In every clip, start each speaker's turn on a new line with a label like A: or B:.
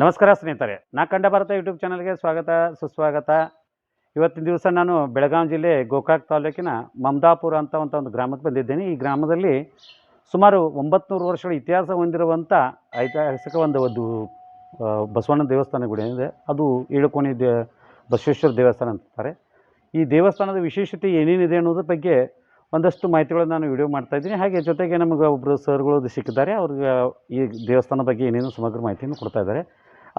A: ನಮಸ್ಕಾರ ಸ್ನೇಹಿತರೆ, ನಾ ಕಂಡ ಭಾರತ ಯೂಟ್ಯೂಬ್ ಚಾನಲ್ಗೆ ಸ್ವಾಗತ, ಸುಸ್ವಾಗತ. ಇವತ್ತಿನ ದಿವಸ ನಾನು ಬೆಳಗಾವಿ ಜಿಲ್ಲೆ ಗೋಕಾಕ್ ತಾಲೂಕಿನ ಮಮದಾಪುರ ಅಂತ ಒಂದು ಗ್ರಾಮಕ್ಕೆ ಬಂದಿದ್ದೇನೆ. ಈ ಗ್ರಾಮದಲ್ಲಿ ಸುಮಾರು ಒಂಬತ್ತು ವರ್ಷಗಳ ಇತಿಹಾಸ ಹೊಂದಿರುವಂಥ ಐತಿಹಾಸಿಕ ಒಂದು ಒಂದು ಬಸವಣ್ಣ ದೇವಸ್ಥಾನ ಗುಡಿ ಇದೆ ಅದು ಏಳುಕೋಣಿ ದೇ, ಬಸವೇಶ್ವರ ದೇವಸ್ಥಾನ ಅಂತಾರೆ. ಈ ದೇವಸ್ಥಾನದ ವಿಶೇಷತೆ ಏನೇನಿದೆ ಅನ್ನೋದ್ರ ಬಗ್ಗೆ ಒಂದಷ್ಟು ಮಾಹಿತಿಗಳನ್ನು ನಾನು ವಿಡಿಯೋ ಮಾಡ್ತಾ ಇದ್ದೀನಿ. ಹಾಗೆ ಜೊತೆಗೆ ನಮಗೆ ಒಬ್ಬರು ಸರ್ಗಳು ಸಿಕ್ಕಿದ್ದಾರೆ. ಅವ್ರಿಗೆ ಈ ದೇವಸ್ಥಾನ ಬಗ್ಗೆ ಏನೇನು ಸಮಗ್ರ ಮಾಹಿತಿಯನ್ನು ಕೊಡ್ತಾ ಇದ್ದಾರೆ.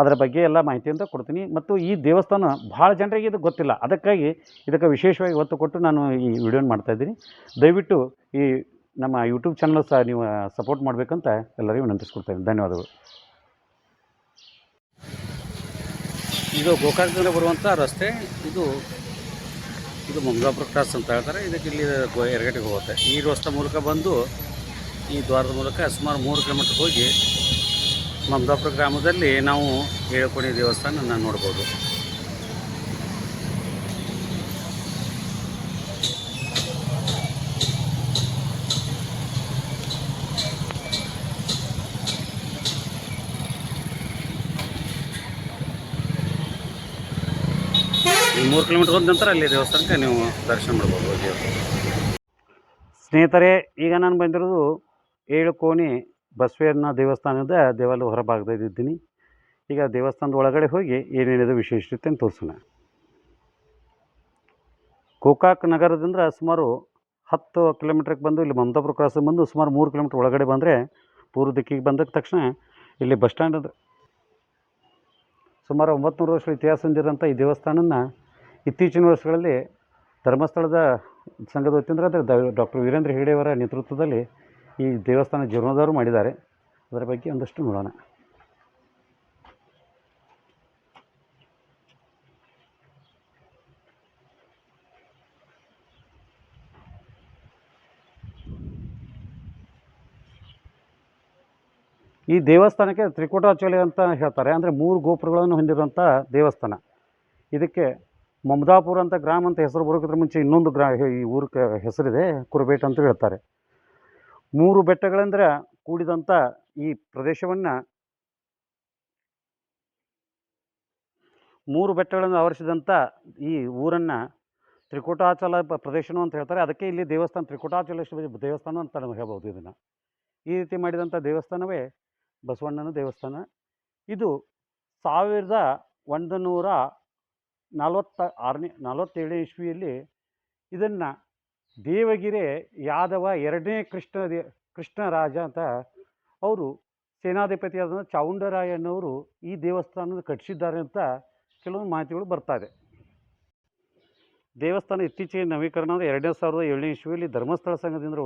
A: ಅದರ ಬಗ್ಗೆ ಎಲ್ಲ ಮಾಹಿತಿಯನ್ನು ಕೊಡ್ತೀನಿ. ಮತ್ತು ಈ ದೇವಸ್ಥಾನ ಭಾಳ ಜನರಿಗೆ ಇದು ಗೊತ್ತಿಲ್ಲ. ಅದಕ್ಕಾಗಿ ಇದಕ್ಕೆ ವಿಶೇಷವಾಗಿ ಒತ್ತು ಕೊಟ್ಟು ನಾನು ಈ ವಿಡಿಯೋನ ಮಾಡ್ತಾ ಇದ್ದೀನಿ. ದಯವಿಟ್ಟು ಈ ನಮ್ಮ ಯೂಟ್ಯೂಬ್ ಚಾನಲ್ ಸಹ ನೀವು ಸಪೋರ್ಟ್ ಮಾಡಬೇಕಂತ ಎಲ್ಲರಿಗೂ ವಿನಂತಿಸ್ಕೊಡ್ತೇನೆ. ಧನ್ಯವಾದಗಳು. ಇದು ಗೋಕರ್ಣದಿಂದ ಬರುವಂಥ ರಸ್ತೆ. ಇದು ಇದು ಮಂಗಾಪುರ ಕ್ರಾಸ್ ಅಂತ ಹೇಳ್ತಾರೆ. ಇದಕ್ಕೆ ಇಲ್ಲಿ ಎರಗಟ್ಟಿಗೆ ಹೋಗುತ್ತೆ. ಈ ರಸ್ತೆ ಮೂಲಕ ಬಂದು ಈ ದ್ವಾರದ ಮೂಲಕ ಸುಮಾರು ಮೂರು ಕಿಲೋಮೀಟ್ರ್ ಹೋಗಿ ಮಮದಾಪುರ ಗ್ರಾಮದಲ್ಲಿ ನಾವು ಏಳುಕೋಣಿ ದೇವಸ್ಥಾನ ನೋಡ್ಬೋದು ಈ ಮೂರು ಕಿಲೋಮೀಟ್ರ್ ಹೋದ ನಂತರ ಅಲ್ಲಿ ದೇವಸ್ಥಾನಕ್ಕೆ ನೀವು ದರ್ಶನ ಮಾಡ್ಬೋದು ಸ್ನೇಹಿತರೆ, ಈಗ ನಾನು ಬಂದಿರೋದು ಏಳು ಕೋಣಿ ಬಸವೇನ ದೇವಸ್ಥಾನದ ದೇವಾಲಯ ಹೊರಭಾಗದಲ್ಲಿ ಇದ್ದೀನಿ ಈಗ ದೇವಸ್ಥಾನದ ಒಳಗಡೆ ಹೋಗಿ ಏನೇನಿದೆ ವಿಶೇಷತೆ ಅಂತ ತೋರಿಸೋಣ. ಗೋಕಾಕ್ ನಗರದಿಂದ ಸುಮಾರು ಹತ್ತು ಕಿಲೋಮೀಟ್ರಿಗೆ ಬಂದು ಇಲ್ಲಿ ಮಮತಾಪುರ ಕ್ರಾಸ್ ಬಂದು ಸುಮಾರು ಮೂರು ಕಿಲೋಮೀಟ್ರ್ ಒಳಗಡೆ ಬಂದರೆ ಪೂರ್ವ ದಿಕ್ಕಿಗೆ ಬಂದ ತಕ್ಷಣ ಇಲ್ಲಿ ಬಸ್ ಸ್ಟ್ಯಾಂಡ್ ಸುಮಾರು ಒಂಬತ್ತು ನೂರು ವರ್ಷ ಇತಿಹಾಸ ಹೊಂದಿರೋಂಥ ಈ ದೇವಸ್ಥಾನನ ಇತ್ತೀಚಿನ ವರ್ಷಗಳಲ್ಲಿ ಧರ್ಮಸ್ಥಳದ ಸಂಘದ ವತಿಯಿಂದ ಅಂದರೆ ಡಾಕ್ಟರ್ ವೀರೇಂದ್ರ ಹೆಗಡೆಯವರ ನೇತೃತ್ವದಲ್ಲಿ ಈ ದೇವಸ್ಥಾನ ಜೀರ್ಣೋದ್ಧಾರ ಮಾಡಿದ್ದಾರೆ. ಅದರ ಬಗ್ಗೆ ಒಂದಷ್ಟು ನೋಡೋಣ. ಈ ದೇವಸ್ಥಾನಕ್ಕೆ ತ್ರಿಕೂಟಾಚೋಳಿ ಅಂತ ಹೇಳ್ತಾರೆ. ಅಂದರೆ ಮೂರು ಗೋಪುರಗಳನ್ನು ಹೊಂದಿರುವಂಥ ದೇವಸ್ಥಾನ. ಇದಕ್ಕೆ ಮಮದಾಪುರ ಅಂತ ಗ್ರಾಮ ಅಂತ ಹೆಸರು ಬರೋಕ್ಕಿಂತ ಮುಂಚೆ ಇನ್ನೊಂದು ಗ್ರಾ ಈ ಊರಿಗೆ ಹೆಸರಿದೆ, ಕುರುಬೇಟ್ ಅಂತ ಹೇಳ್ತಾರೆ. ಮೂರು ಬೆಟ್ಟಗಳೆಂದರೆ ಕೂಡಿದಂಥ ಈ ಪ್ರದೇಶವನ್ನು ಮೂರು ಬೆಟ್ಟಗಳನ್ನು ಆವರಿಸಿದಂಥ ಈ ಊರನ್ನು ತ್ರಿಕೂಟಾಚಲ ಪ್ರದೇಶನೂ ಅಂತ ಹೇಳ್ತಾರೆ. ಅದಕ್ಕೆ ಇಲ್ಲಿ ದೇವಸ್ಥಾನ, ತ್ರಿಕೂಟಾಚಲೇಶ್ವರಿ ದೇವಸ್ಥಾನ ಅಂತ ನಾವು ಹೇಳ್ಬೋದು ಇದನ್ನು. ಈ ರೀತಿ ಮಾಡಿದಂಥ ದೇವಸ್ಥಾನವೇ ಬಸವಣ್ಣನ ದೇವಸ್ಥಾನ. ಇದು ಸಾವಿರದ ಒಂದು ನೂರ ನಲವತ್ತ ಆರನೇ, ನಲವತ್ತೇಳನೇ ಇಸ್ವಿಯಲ್ಲಿ ಇದನ್ನು ದೇವಗಿರೆ ಯಾದವ ಎರಡನೇ ಕೃಷ್ಣ ದೇ, ಕೃಷ್ಣರಾಜ ಅಂತ ಅವರು ಸೇನಾಧಿಪತಿಯಾದ ಚಾವುಂಡರಾಯಣ್ಣವರು ಈ ದೇವಸ್ಥಾನದ ಕಟ್ಟಿಸಿದ್ದಾರೆ ಅಂತ ಕೆಲವೊಂದು ಮಾಹಿತಿಗಳು ಬರ್ತಾ ಇದೆ. ದೇವಸ್ಥಾನ ಇತ್ತೀಚೆಗೆ ನವೀಕರಣ ಅಂದರೆ ಎರಡನೇ ಸಾವಿರದ ಏಳನೇ ಇಸ್ವಿಯಲ್ಲಿ ಧರ್ಮಸ್ಥಳ ಸಂಘದಿಂದ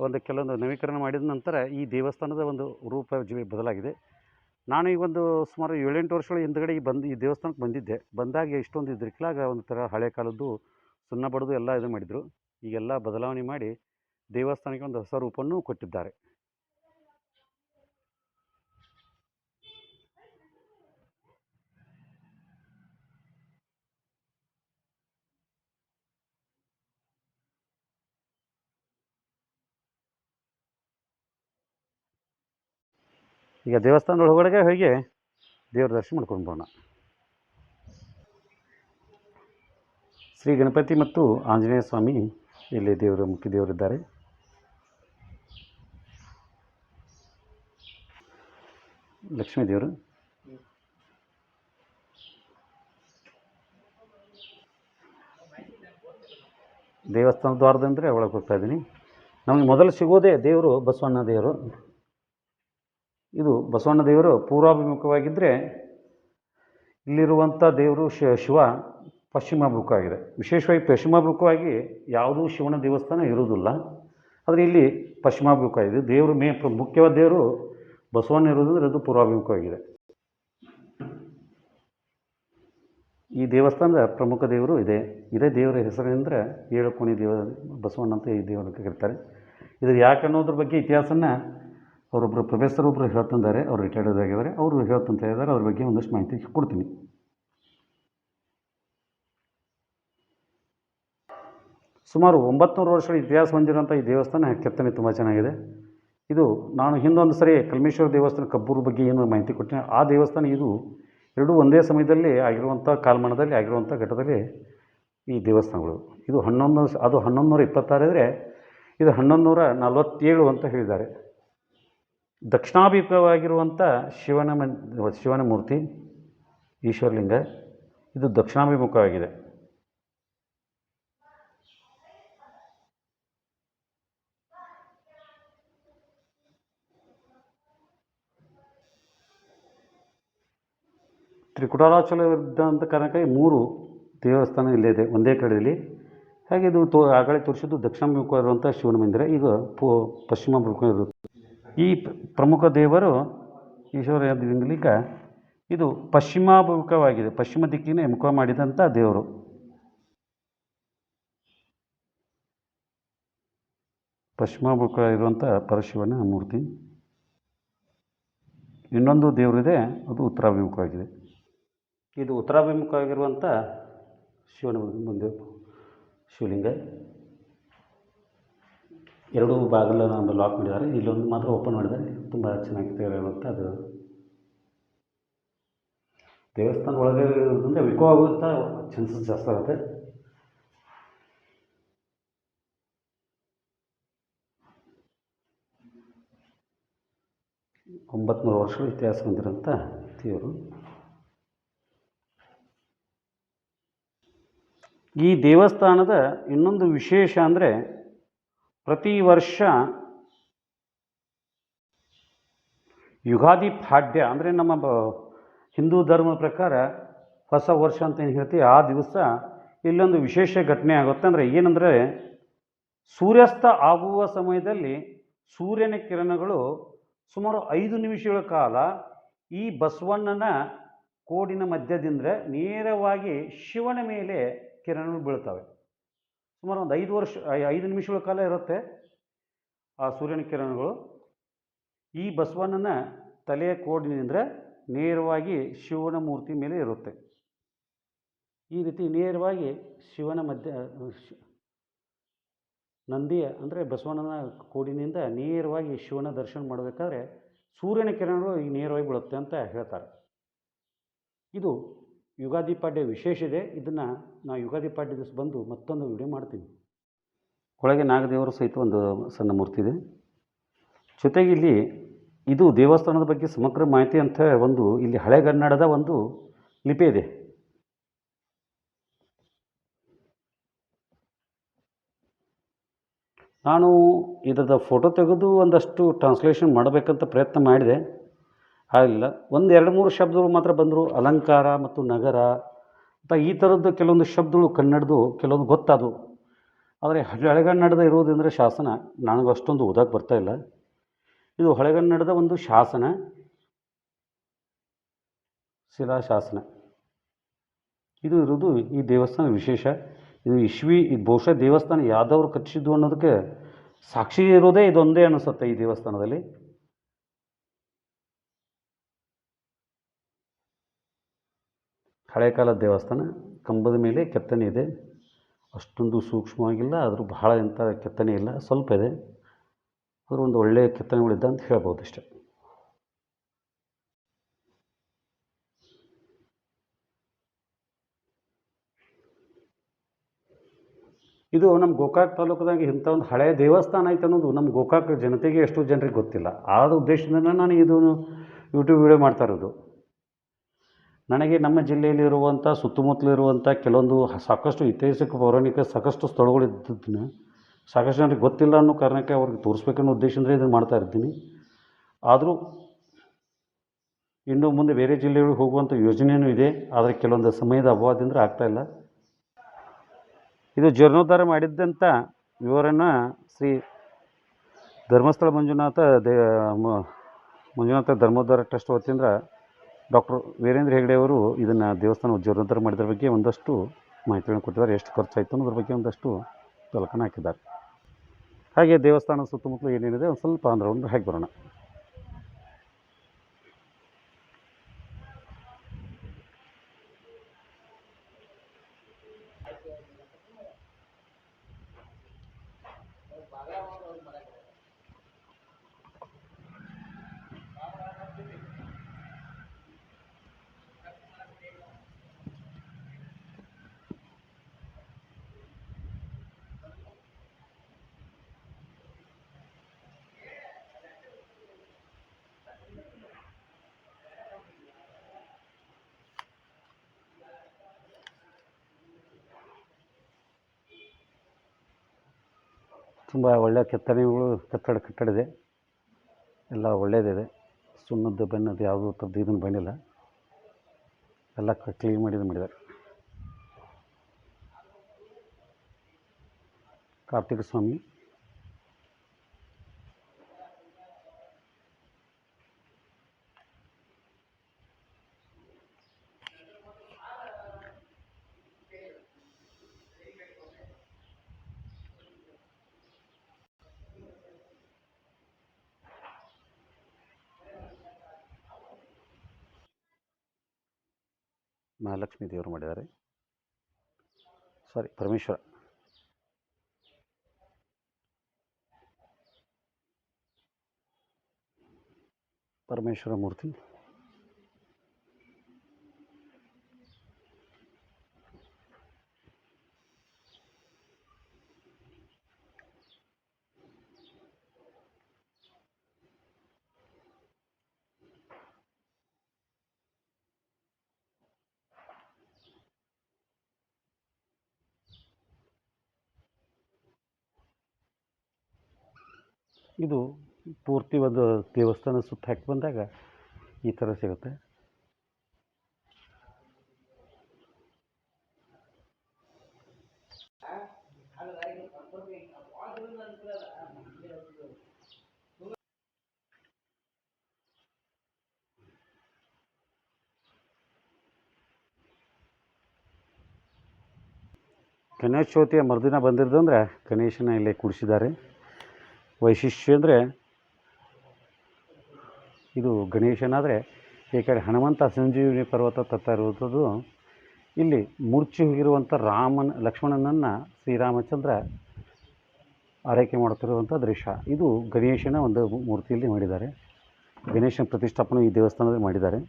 A: ಒಂದು ಕೆಲವೊಂದು ನವೀಕರಣ ಮಾಡಿದ ನಂತರ ಈ ದೇವಸ್ಥಾನದ ಒಂದು ರೂಪ ಬದಲಾಗಿದೆ. ನಾನು ಈ ಒಂದು ಸುಮಾರು ಏಳೆಂಟು ವರ್ಷಗಳ ಹಿಂದ್ಗಡೆ ಈ ಬಂದು ಈ ದೇವಸ್ಥಾನಕ್ಕೆ ಬಂದಿದ್ದೆ. ಬಂದಾಗ ಇಷ್ಟೊಂದು ಇದ್ರಿಕ್ಲಾಗ ಒಂದು ಥರ ಹಳೆ ಕಾಲದ್ದು ಸುಣ್ಣ ಬಡಿದು ಎಲ್ಲ ಇದು ಮಾಡಿದರು. ಈಗೆಲ್ಲ ಬದಲಾವಣೆ ಮಾಡಿ ದೇವಸ್ಥಾನಕ್ಕೆ ಒಂದು ಹೊಸ ರೂಪವನ್ನು ಕೊಟ್ಟಿದ್ದಾರೆ. ಈಗ ದೇವಸ್ಥಾನದ ಒಳಗಡೆ ಹೋಗಿ ದೇವ್ರ ದರ್ಶನ ಮಾಡ್ಕೊಂಡು ಬರೋಣ. ಶ್ರೀ ಗಣಪತಿ ಮತ್ತು ಆಂಜನೇಯ ಸ್ವಾಮಿ ಇಲ್ಲಿ ದೇವರು ಮುಖ್ಯ ದೇವರಿದ್ದಾರೆ. ಲಕ್ಷ್ಮೀ ದೇವರು. ದೇವಸ್ಥಾನ ದ್ವಾರದಂದರೆ ಒಳಗೆ ಹೋಗ್ತಾ ಇದ್ದೀನಿ. ನಮಗೆ ಮೊದಲು ಸಿಗೋದೇ ದೇವರು ಬಸವಣ್ಣ ದೇವರು. ಇದು ಬಸವಣ್ಣ ದೇವರು ಪೂರ್ವಾಭಿಮುಖವಾಗಿದ್ದರೆ ಇಲ್ಲಿರುವಂಥ ದೇವರು ಶಿವ ಪಶ್ಚಿಮಾಭಿಮುಖವಾಗಿದೆ. ವಿಶೇಷವಾಗಿ ಪಶ್ಚಿಮಾಭಿಮುಖವಾಗಿ ಯಾವುದೂ ಶಿವನ ದೇವಸ್ಥಾನ ಇರುವುದಿಲ್ಲ. ಆದರೆ ಇಲ್ಲಿ ಪಶ್ಚಿಮಾಭಿಮುಖ ಇದೆ ದೇವರು ಮೇ, ಮುಖ್ಯವಾದ ದೇವರು ಬಸವಣ್ಣ ಇರೋದಂದ್ರೆ ಅದು ಪೂರ್ವಾಭಿಮುಖವಾಗಿದೆ. ಈ ದೇವಸ್ಥಾನದ ಪ್ರಮುಖ ದೇವರು ಇದೆ. ಇದೇ ದೇವರ ಹೆಸರೆಂದರೆ ಏಳು ಕೋಣಿ ದೇವ ಬಸವಣ್ಣ ಅಂತ ಈ ದೇವರನ್ನು ಕರೀತಾರೆ. ಇದು ಯಾಕೆ ಅನ್ನೋದ್ರ ಬಗ್ಗೆ ಇತಿಹಾಸನ ಅವರೊಬ್ಬರು ಪ್ರೊಫೆಸರ್ ಒಬ್ಬರು ಹೇಳ್ತಂದಾರೆ, ಅವ್ರು ರಿಟೈರ್ಡ್ ಆಗಿದ್ದಾರೆ ಅವರು ಹೇಳ್ತಂತ ಇದ್ದಾರೆ ಅವ್ರ ಬಗ್ಗೆ ಒಂದಷ್ಟು ಮಾಹಿತಿ ಕೊಡ್ತೀನಿ. ಸುಮಾರು ಒಂಬತ್ತು ವರ್ಷಗಳ ಇತಿಹಾಸ ಹೊಂದಿರುವಂಥ ಈ ದೇವಸ್ಥಾನ ಕೆತ್ತನೆ ತುಂಬ ಚೆನ್ನಾಗಿದೆ. ಇದು ನಾನು ಹಿಂದೊಂದು ಸರಿ ಕಲ್ಮೇಶ್ವರ ದೇವಸ್ಥಾನ ಕಬ್ಬೂರು ಬಗ್ಗೆ ಏನು ಮಾಹಿತಿ ಕೊಟ್ಟೆ ಆ ದೇವಸ್ಥಾನ ಇದು ಎರಡೂ ಒಂದೇ ಸಮಯದಲ್ಲಿ ಆಗಿರುವಂಥ ಕಾಲಮಾನದಲ್ಲಿ ಆಗಿರುವಂಥ ಘಟ್ಟದಲ್ಲಿ ಈ ದೇವಸ್ಥಾನಗಳು. ಇದು ಹನ್ನೊಂದು ಅದು ಹನ್ನೊಂದು ನೂರ ಇಪ್ಪತ್ತಾರಿದ್ರೆ ಇದು ಹನ್ನೊಂದು ನೂರ ನಲವತ್ತೇಳು ಅಂತ ಹೇಳಿದ್ದಾರೆ. ದಕ್ಷಿಣಾಭಿಮುಖವಾಗಿರುವಂಥ ಶಿವನ ಮನ್ ಶಿವನ ಮೂರ್ತಿ, ಈಶ್ವರಲಿಂಗ, ಇದು ದಕ್ಷಿಣಾಭಿಮುಖವಾಗಿದೆ. ತ್ರಿಕುಟಾಲಾಚಲ ಅಂತ ಕಾರಣಕ್ಕಾಗಿ ಮೂರು ದೇವಸ್ಥಾನ ಇಲ್ಲೇ ಇದೆ, ಒಂದೇ ಕಡೆಯಲ್ಲಿ. ಹಾಗೆ ಇದು ತೋ ಆಗಲೇ ತೋರಿಸಿದ್ದು ದಕ್ಷಿಣಾಭಿಮುಖವಾಗಿರುವಂಥ ಶಿವನ ಮಂದಿರ, ಈಗ ಪೂ ಪಶ್ಚಿಮಾಭಿಮುಖ ಇರುತ್ತೆ ಈ ಪ್ರಮುಖ ದೇವರು ಈಶ್ವರ ಲಿಂಗ ಇದು ಪಶ್ಚಿಮಾಭಿಮುಖವಾಗಿದೆ. ಪಶ್ಚಿಮ ದಿಕ್ಕಿನೇ ಮುಖ ಮಾಡಿದಂಥ ದೇವರು. ಪಶ್ಚಿಮಾಭಿಮುಖ ಇರುವಂಥ ಪರಶಿವನ ಮೂರ್ತಿ. ಇನ್ನೊಂದು ದೇವರಿದೆ, ಅದು ಉತ್ತರಾಭಿಮುಖವಾಗಿದೆ. ಇದು ಉತ್ತರಾಭಿಮುಖವಾಗಿರುವಂಥ ಶಿವನ ಮುಂದೆ ಶಿವಲಿಂಗ. ಎರಡೂ ಒಂದು ಲಾಕ್ ಮಾಡಿದ್ದಾರೆ. ಇಲ್ಲೊಂದು ಮಾತ್ರ ಓಪನ್ ಮಾಡಿದ್ದಾರೆ. ತುಂಬ ಚೆನ್ನಾಗಿ ಇರುವಂಥ ಅದು. ದೇವಸ್ಥಾನ ಒಳಗೆ ಇರೋದ್ರಿಂದ ವಿಕೋ ಆಗುವಂಥ ಚಾನ್ಸಸ್ ಜಾಸ್ತಿ ಆಗುತ್ತೆ. ಒಂಬತ್ನೂರು ವರ್ಷಗಳ ಇತಿಹಾಸ ಹೊಂದಿರೋಂಥ ದೇವರು ಈ ದೇವಸ್ಥಾನದ ಇನ್ನೊಂದು ವಿಶೇಷ ಅಂದರೆ ಪ್ರತಿ ವರ್ಷ ಯುಗಾದಿ ಪಾಡ್ಯ ಅಂದರೆ ನಮ್ಮ ಹಿಂದೂ ಧರ್ಮದ ಪ್ರಕಾರ ಹೊಸ ವರ್ಷ ಅಂತ ಏನು ಹೇಳ್ತೀವಿ, ಆ ದಿವಸ ಇಲ್ಲೊಂದು ವಿಶೇಷ ಘಟನೆ ಆಗುತ್ತೆ. ಅಂದರೆ ಏನಂದರೆ ಸೂರ್ಯಾಸ್ತ ಆಗುವ ಸಮಯದಲ್ಲಿ ಸೂರ್ಯನ ಕಿರಣಗಳು ಸುಮಾರು ಐದು ನಿಮಿಷಗಳ ಕಾಲ ಈ ಬಸವಣ್ಣನ ಕೋಡಿನ ಮಧ್ಯದಿಂದ ನೇರವಾಗಿ ಶಿವನ ಮೇಲೆ ಕಿರಣಗಳು ಬೀಳ್ತವೆ. ಸುಮಾರು ಒಂದು ಐದು ವರ್ಷ ಐದು ನಿಮಿಷಗಳ ಕಾಲ ಇರುತ್ತೆ ಆ ಸೂರ್ಯನ ಕಿರಣಗಳು. ಈ ಬಸವಣ್ಣನ ತಲೆಯ ಕೋಡಿನಿಂದ ನೇರವಾಗಿ ಶಿವನ ಮೂರ್ತಿ ಮೇಲೆ ಇರುತ್ತೆ. ಈ ರೀತಿ ನೇರವಾಗಿ ಶಿವನ ಮಧ್ಯ ನಂದಿಯ ಅಂದರೆ ಬಸವಣ್ಣನ ಕೋಡಿನಿಂದ ನೇರವಾಗಿ ಶಿವನ ದರ್ಶನ ಮಾಡಬೇಕಾದ್ರೆ ಸೂರ್ಯನ ಕಿರಣಗಳು ಈ ನೇರವಾಗಿ ಬೀಳುತ್ತೆ ಅಂತ ಹೇಳ್ತಾರೆ. ಇದು ಯುಗಾದಿ ಪಾಡ್ಯ ವಿಶೇಷ ಇದೆ. ಇದನ್ನು ನಾವು ಯುಗಾದಿ ಪಾಡ್ಯ ದಿವಸ ಬಂದು ಮತ್ತೊಂದು ವಿಡಿಯೋ ಮಾಡ್ತೀನಿ. ಒಳಗೆ ನಾಗದೇವರು ಸಹಿತ ಒಂದು ಸಣ್ಣ ಮೂರ್ತಿ ಇದೆ. ಜೊತೆಗೆ ಇಲ್ಲಿ ಇದು ದೇವಸ್ಥಾನದ ಬಗ್ಗೆ ಸಮಗ್ರ ಮಾಹಿತಿ ಅಂತ ಒಂದು ಇಲ್ಲಿ ಹಳೆಗನ್ನಡದ ಒಂದು ಲಿಪಿ ಇದೆ. ನಾನು ಇದರ ಫೋಟೋ ತೆಗೆದು ಒಂದಷ್ಟು ಟ್ರಾನ್ಸ್ಲೇಷನ್ ಮಾಡಬೇಕಂತ ಪ್ರಯತ್ನ ಮಾಡಿದೆ. ಆಗಲಿಲ್ಲ. ಒಂದು ಎರಡು ಮೂರು ಶಬ್ದಗಳು ಮಾತ್ರ ಬಂದರು. ಅಲಂಕಾರ ಮತ್ತು ನಗರ, ಅಂತ ಈ ಥರದ್ದು ಕೆಲವೊಂದು ಶಬ್ದಗಳು ಕನ್ನಡದು ಕೆಲವೊಂದು ಗೊತ್ತಾದವು ಆದರೆ ಹಳೆಗನ್ನಡದ ಇರುವುದೆಂದರೆ ಶಾಸನ, ನನಗೆ ಅಷ್ಟೊಂದು ಓದಕ್ಕೆ ಬರ್ತಾ ಇಲ್ಲ. ಇದು ಹಳೆಗನ್ನಡದ ಒಂದು ಶಾಸನ, ಶಿಲಾಶಾಸನ. ಇದು ಇರೋದು ಈ ದೇವಸ್ಥಾನ ವಿಶೇಷ. ಇದು ಇಶ್ವಿ ಇದು ಬಹುಶಃ ದೇವಸ್ಥಾನ ಯಾವ್ದವ್ರು ಕಟ್ಟಿಸಿದ್ದು ಅನ್ನೋದಕ್ಕೆ ಸಾಕ್ಷಿ ಇರೋದೇ ಇದೊಂದೇ ಅನಿಸುತ್ತೆ ಈ ದೇವಸ್ಥಾನದಲ್ಲಿ. ಹಳೆ ಕಾಲದ ದೇವಸ್ಥಾನ, ಕಂಬದ ಮೇಲೆ ಕೆತ್ತನೆ ಇದೆ. ಅಷ್ಟೊಂದು ಸೂಕ್ಷ್ಮವಾಗಿಲ್ಲ, ಆದರೂ ಬಹಳ ಎಂಥ ಕೆತ್ತನೆ ಇಲ್ಲ, ಸ್ವಲ್ಪ ಇದೆ. ಆದರೂ ಒಂದು ಒಳ್ಳೆಯ ಕೆತ್ತನೆಗಳಿದ್ದ ಅಂತ ಹೇಳ್ಬೋದು ಇಷ್ಟೆ. ಇದು ನಮ್ಮ ಗೋಕಾಕ್ ತಾಲೂಕದಾಗ ಇಂಥ ಒಂದು ಹಳೆಯ ದೇವಸ್ಥಾನ ಐತೆ ಅನ್ನೋದು ನಮ್ಮ ಗೋಕಾಕ್ ಜನತೆಗೆ ಎಷ್ಟೋ ಜನರಿಗೆ ಗೊತ್ತಿಲ್ಲ. ಆ ಉದ್ದೇಶದಿಂದ ನಾನು ಇದು ಯೂಟ್ಯೂಬ್ ವಿಡಿಯೋ ಮಾಡ್ತಾ ಇರೋದು. ನನಗೆ ನಮ್ಮ ಜಿಲ್ಲೆಯಲ್ಲಿರುವಂಥ, ಸುತ್ತಮುತ್ತಲಿರುವಂಥ ಕೆಲವೊಂದು ಸಾಕಷ್ಟು ಐತಿಹಾಸಿಕ, ಪೌರಾಣಿಕ ಸಾಕಷ್ಟು ಸ್ಥಳಗಳು ಇದ್ದದ್ದನ್ನ ಸಾಕಷ್ಟು ಜನರಿಗೆ ಗೊತ್ತಿಲ್ಲ ಅನ್ನೋ ಕಾರಣಕ್ಕೆ ಅವ್ರಿಗೆ ತೋರಿಸ್ಬೇಕನ್ನೋ ಉದ್ದೇಶದಿಂದ ಇದನ್ನು ಮಾಡ್ತಾ ಇರ್ತೀನಿ. ಆದರೂ ಇನ್ನು ಮುಂದೆ ಬೇರೆ ಜಿಲ್ಲೆಗಳಿಗೆ ಹೋಗುವಂಥ ಯೋಜನೆಯೂ ಇದೆ. ಆದರೆ ಕೆಲವೊಂದು ಸಮಯದ ಅಭಾವದಿಂದ ಆಗ್ತಾಯಿಲ್ಲ ಇದು ಜೀರ್ಣೋದ್ಧಾರ ಮಾಡಿದ್ದಂಥ ವಿವರನ ಶ್ರೀ ಧರ್ಮಸ್ಥಳ ಮಂಜುನಾಥ ದೇ ಮಂಜುನಾಥ ಧರ್ಮೋದ್ಧಾರ ಟ್ರಸ್ಟ್ ವತಿಯಿಂದ ಡಾಕ್ಟರ್ ವೀರೇಂದ್ರ ಹೆಗಡೆ ಅವರು ಇದನ್ನು ದೇವಸ್ಥಾನ ಜೀರ್ಣೋದ್ಧಾರ ಮಾಡಿದ್ರ ಬಗ್ಗೆ ಒಂದಷ್ಟು ಮಾಹಿತಿಗಳನ್ನು ಕೊಟ್ಟಿದ್ದಾರೆ. ಎಷ್ಟು ಖರ್ಚಾಯಿತು ಅನ್ನೋದ್ರ ಬಗ್ಗೆ ಒಂದಷ್ಟು ಫಲಕನ ಹಾಕಿದ್ದಾರೆ. ಹಾಗೆ ದೇವಸ್ಥಾನ ಸುತ್ತಮುತ್ತಲು ಏನೇನಿದೆ? ಒಂದು ಸ್ವಲ್ಪ ಒಂದು ಹಾಕಿ ಬರೋಣ. ತುಂಬ ಒಳ್ಳೆಯ ಕೆತ್ತನೆಗಳು ಕಟ್ಟಡ ಕಟ್ಟಡ ಇದೆ. ಎಲ್ಲ ಒಳ್ಳೆಯದಿದೆ ಸುಣ್ಣದ್ದು, ಬೆನ್ನದ್ದು ಯಾವುದೂ ಥರದ್ದು ಇದನ್ನು ಬಂದಿಲ್ಲ. ಎಲ್ಲ ಕ್ಲೀನ್ ಮಾಡಿದ ಇದು ಮಾಡಿದ್ದಾರೆ. ಕಾರ್ತಿಕ ಸ್ವಾಮಿ ಮಹಾಲಕ್ಷ್ಮಿ ದೇವರು ಮಾಡಿದ್ದಾರೆ. ಸಾರಿ ಪರಮೇಶ್ವರ. ಪರಮೇಶ್ವರ ಮೂರ್ತಿ. ಇದು ಪೂರ್ತಿ ಒಂದು ದೇವಸ್ಥಾನ ಸುತ್ತ ಹಾಕಿ ಬಂದಾಗ ಈ ಥರ ಸಿಗುತ್ತೆ. ಗಣೇಶ ಚೌತಿಯ ಮರುದಿನ ಬಂದಿರೋದಂದ್ರೆ ಗಣೇಶನ ಇಲ್ಲಿ ಕೂಡಿಸಿದ್ದಾರೆ ವೈಶಿಷ್ಟ್ಯ ಅಂದರೆ ಇದು ಗಣೇಶನಾದರೆ ಕಡೆ ಹನುಮಂತ ಸಂಜೀವಿನಿ ಪರ್ವತ ತತ್ತ ಇರುವಂಥದ್ದು, ಇಲ್ಲಿ ಮೂರ್ಛೆ ಹೋಗಿರುವಂಥ ರಾಮನ, ಲಕ್ಷ್ಮಣನನ್ನು ಶ್ರೀರಾಮಚಂದ್ರ ಆರೈಕೆ ಮಾಡುತ್ತಿರುವಂಥ ದೃಶ್ಯ. ಇದು ಗಣೇಶನ ಒಂದು ಮೂರ್ತಿಯಲ್ಲಿ ಮಾಡಿದ್ದಾರೆ. ಗಣೇಶನ ಪ್ರತಿಷ್ಠಾಪನೆ ಈ ದೇವಸ್ಥಾನದಲ್ಲಿ ಮಾಡಿದ್ದಾರೆ.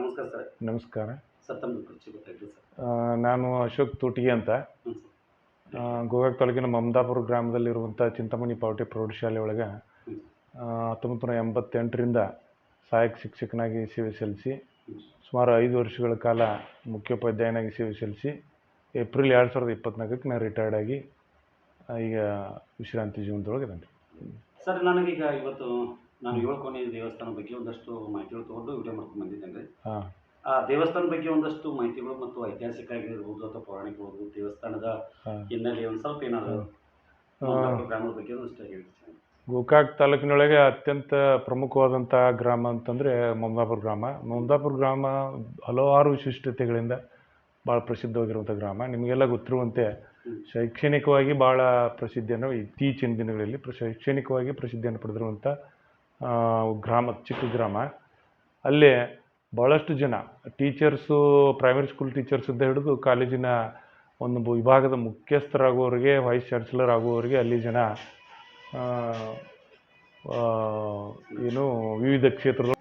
A: ನಮಸ್ಕಾರ
B: ನಮಸ್ಕಾರ.
A: ಸರ್ ತಮ್ಮ ಕುರ್ಚಿ ಗೊತ್ತಾಯ್ತು ಸರ್.
B: ಆ, ನಾನು ಅಶೋಕ್ ತೋಟಿಗೆ ಅಂತ.
A: ಹ್ಞೂ
B: ಆ, ಗೋಕಾಕ್ ತಾಲೂಕಿನ ಮಮದಾಪುರ ಗ್ರಾಮದಲ್ಲಿರುವಂಥ ಚಿಂತಾಮಣಿ ಪಾವಟಿ ಪ್ರೌಢಶಾಲೆ ಒಳಗೆ ಹತ್ತೊಂಬತ್ತು ನೂರ ಎಂಬತ್ತೆಂಟರಿಂದ ಸಹಾಯಕ ಶಿಕ್ಷಕನಾಗಿ ಸೇವೆ ಸಲ್ಲಿಸಿ ಸುಮಾರು ಐದು ವರ್ಷಗಳ ಕಾಲ ಮುಖ್ಯೋಪಾಧ್ಯಾಯನಾಗಿ ಸೇವೆ ಸಲ್ಲಿಸಿ ಏಪ್ರಿಲ್ ಎರಡು ಸಾವಿರದ ಇಪ್ಪತ್ನಾಲ್ಕಕ್ಕೆ ನಾನು ರಿಟೈರ್ಡ್ ಆಗಿ ಆ, ಈಗ ವಿಶ್ರಾಂತಿ ಜೀವನದೊಳಗೆ ಇದ್ದೇನೆ.
A: ಸರ್ ನನಗೀಗ ಇವತ್ತು ನಾನು ಏಳು ಕೋಣೆ ದೇವಸ್ಥಾನ ಬಗ್ಗೆ ಒಂದಷ್ಟು ಮಾಹಿತಿಗಳು ತೊಗೊಂಡು ವಿಡಿಯೋ ಮಾಡ್ಕೊಂಡು ಬಂದಿದ್ದೇನೆ ರೀ.
B: ಹಾಂ.
A: ಆ ದೇವಸ್ಥಾನ ಬಗ್ಗೆ ಒಂದಷ್ಟು ಮಾಹಿತಿಗಳು ಮತ್ತು ಐತಿಹಾಸಿಕ ಆಗಿರ್ಬೋದು ಅಥವಾ ಪೌರಾಣಿಕ ದೇವಸ್ಥಾನದ ಹಿನ್ನೆಲೆ ಒಂದು ಸ್ವಲ್ಪ ಏನಾದರೂ ಗ್ರಾಮದ ಬಗ್ಗೆ ಒಂದಷ್ಟು ಹೇಳಿ
B: ಗೋಕಾಕ್ ತಾಲೂಕಿನೊಳಗೆ ಅತ್ಯಂತ ಪ್ರಮುಖವಾದಂಥ ಗ್ರಾಮ ಅಂತಂದರೆ ಮಮದಾಪುರ ಗ್ರಾಮ. ಮಮದಾಪುರ ಗ್ರಾಮ ಹಲವಾರು ವಿಶಿಷ್ಟತೆಗಳಿಂದ ಭಾಳ ಪ್ರಸಿದ್ಧವಾಗಿರುವಂಥ ಗ್ರಾಮ. ನಿಮಗೆಲ್ಲ ಗೊತ್ತಿರುವಂತೆ ಶೈಕ್ಷಣಿಕವಾಗಿ ಭಾಳ ಪ್ರಸಿದ್ಧಿಯನ್ನು ಇತ್ತೀಚಿನ ದಿನಗಳಲ್ಲಿ ಶೈಕ್ಷಣಿಕವಾಗಿ ಪ್ರಸಿದ್ಧಿಯನ್ನು ಪಡೆದಿರುವಂಥ ಗ್ರಾಮ ಚಿಕ್ಕ ಗ್ರಾಮ. ಅಲ್ಲಿ ಭಾಳಷ್ಟು ಜನ ಟೀಚರ್ಸು ಪ್ರೈಮರಿ ಸ್ಕೂಲ್ ಟೀಚರ್ಸಿಂದ ಹಿಡಿದು ಕಾಲೇಜಿನ ಒಂದು ವಿಭಾಗದ ಮುಖ್ಯಸ್ಥರಾಗುವವರಿಗೆ ವೈಸ್ ಚಾನ್ಸಲರ್ ಆಗುವವರಿಗೆ ಅಲ್ಲಿ ಜನ ಏನು ವಿವಿಧ ಕ್ಷೇತ್ರಗಳು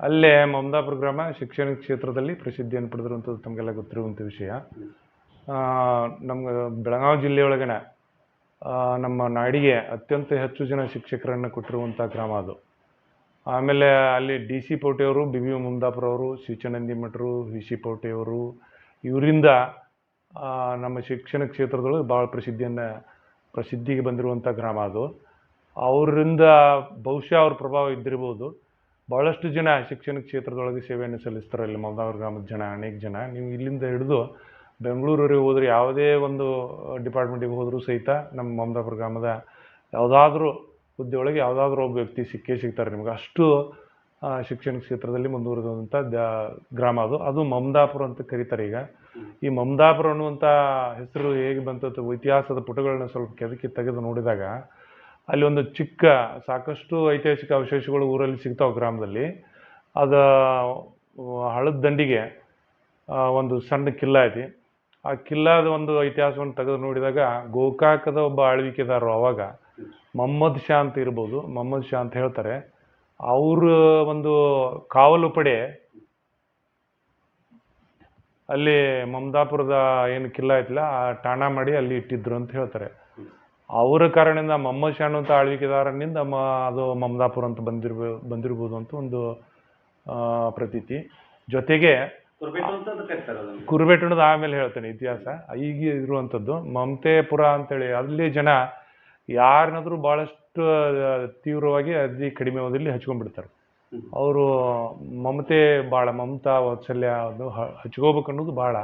B: ಅಲ್ಲೇ ಮಮದಾಪುರ ಗ್ರಾಮ ಶಿಕ್ಷಣ ಕ್ಷೇತ್ರದಲ್ಲಿ ಪ್ರಸಿದ್ಧಿಯನ್ನು ಪಡೆದಿರುವಂಥದ್ದು ತಮಗೆಲ್ಲ ಗೊತ್ತಿರುವಂಥ ವಿಷಯ. ನಮ್ಮ ಬೆಳಗಾವಿ ಜಿಲ್ಲೆಯೊಳಗನೆ ನಮ್ಮ ನಾಡಿಗೆ ಅತ್ಯಂತ ಹೆಚ್ಚು ಜನ ಶಿಕ್ಷಕರನ್ನು ಕೊಟ್ಟಿರುವಂಥ ಗ್ರಾಮ ಅದು. ಆಮೇಲೆ ಅಲ್ಲಿ ಡಿ ಸಿ ಪೌಟೆಯವರು, ಬಿ ವಿ ಮುಂದಾಪುರವರು ಶಿವಚನಂದಿ ಮಠರು ವಿ ಸಿ ಪೌಟೆಯವರು, ಇವರಿಂದ ನಮ್ಮ ಶಿಕ್ಷಣ ಕ್ಷೇತ್ರದೊಳಗೆ ಭಾಳ ಪ್ರಸಿದ್ಧಿಯನ್ನು, ಪ್ರಸಿದ್ಧಿಗೆ ಬಂದಿರುವಂಥ ಗ್ರಾಮ ಅದು. ಅವರಿಂದ ಬಹುಶಃ ಅವ್ರ ಪ್ರಭಾವ ಇದ್ದಿರ್ಬೋದು. ಭಾಳಷ್ಟು ಜನ ಶಿಕ್ಷಣ ಕ್ಷೇತ್ರದೊಳಗೆ ಸೇವೆಯನ್ನು ಸಲ್ಲಿಸ್ತಾರೆ ಇಲ್ಲಿ ಮಮದಾಪುರ ಗ್ರಾಮದ ಜನ, ಅನೇಕ ಜನ. ನೀವು ಇಲ್ಲಿಂದ ಹಿಡಿದು ಬೆಂಗಳೂರವರೆಗೆ ಹೋದರೆ ಯಾವುದೇ ಒಂದು, ಡಿಪಾರ್ಟ್ಮೆಂಟಿಗೆ ಹೋದರೂ ಸಹಿತ ನಮ್ಮ ಮಮದಾಪುರ ಗ್ರಾಮದ ಯಾವುದಾದ್ರೂ ಹುದ್ದೆ ಒಳಗೆ ಯಾವುದಾದ್ರೂ ಒಬ್ಬ ವ್ಯಕ್ತಿ ಸಿಕ್ಕೇ ಸಿಗ್ತಾರೆ ನಿಮ್ಗೆ. ಅಷ್ಟು ಶಿಕ್ಷಣ ಕ್ಷೇತ್ರದಲ್ಲಿ ಮುಂದುವರೆದಂಥ ಗ್ರಾಮ ಅದು. ಅದು ಮಮದಾಪುರ ಅಂತ ಕರೀತಾರೆ ಈಗ. ಈ ಮಮದಾಪುರ ಅನ್ನುವಂಥ ಹೆಸರು ಹೇಗೆ ಬಂತು ಇತಿಹಾಸದ ಪುಟಗಳನ್ನ ಸ್ವಲ್ಪ ಕೆದಕಿ ತೆಗೆದು ನೋಡಿದಾಗ, ಅಲ್ಲಿ ಒಂದು ಚಿಕ್ಕ, ಸಾಕಷ್ಟು ಐತಿಹಾಸಿಕ ಅವಶೇಷಗಳು ಊರಲ್ಲಿ ಸಿಗ್ತಾವೆ ಗ್ರಾಮದಲ್ಲಿ. ಅದು, ಹಳದ ದಂಡಿಗೆ ಒಂದು ಸಣ್ಣ ಕಿಲ್ಲ ಐತಿ ಆ ಕಿಲ್ಲಾದ ಒಂದು ಇತಿಹಾಸವನ್ನು ತೆಗೆದು ನೋಡಿದಾಗ ಗೋಕಾಕದ ಒಬ್ಬ ಆಳ್ವಿಕೆದಾರರು ಅವಾಗ ಮೊಹಮ್ಮದ್ ಶಾ ಅಂತ ಇರ್ಬೋದು, ಮೊಹಮ್ಮದ್ ಶಾ ಅಂತ ಹೇಳ್ತಾರೆ. ಅವ್ರ ಒಂದು ಕಾವಲು ಪಡೆ ಅಲ್ಲಿ ಮಮದಾಪುರದ ಏನು ಕಿಲ್ಲ ಐತಿಲ್ಲ, ಆ ಠಾಣ ಮಾಡಿ ಅಲ್ಲಿ ಇಟ್ಟಿದ್ರು ಅಂತ ಹೇಳ್ತಾರೆ. ಅವರ ಕಾರಣದಿಂದ ಮೊಹಮ್ಮದ್ ಶಾ ಅಂತ ಆಳ್ವಿಕೆದಾರನಿಂದ ಮ, ಅದು ಮಮದಾಪುರ ಅಂತ ಬಂದಿರ್ಬ, ಬಂದಿರ್ಬೋದು ಅಂತ ಒಂದು ಪ್ರತೀತಿ. ಜೊತೆಗೆ ಅನ್ನೋದು ಆಮೇಲೆ ಹೇಳ್ತೇನೆ ಇತಿಹಾಸ. ಈಗ ಇರುವಂಥದ್ದು. ಮಮತೆಪುರ ಅಂತೇಳಿ, ಅಲ್ಲಿ ಜನ ಯಾರನ್ನಾದ್ರೂ ಭಾಳಷ್ಟು ತೀವ್ರವಾಗಿ ಅತಿ ಕಡಿಮೆ ಅವಧಿಯಲ್ಲಿ ಹಚ್ಕೊಂಡ್ಬಿಡ್ತಾರೆ. ಅವರು ಮಮತೆ ಭಾಳ ಮಮತಾ ವಾತ್ಸಲ್ಯ ಅದು ಹಚ್ಕೋಬೇಕು ಅನ್ನೋದು ಭಾಳ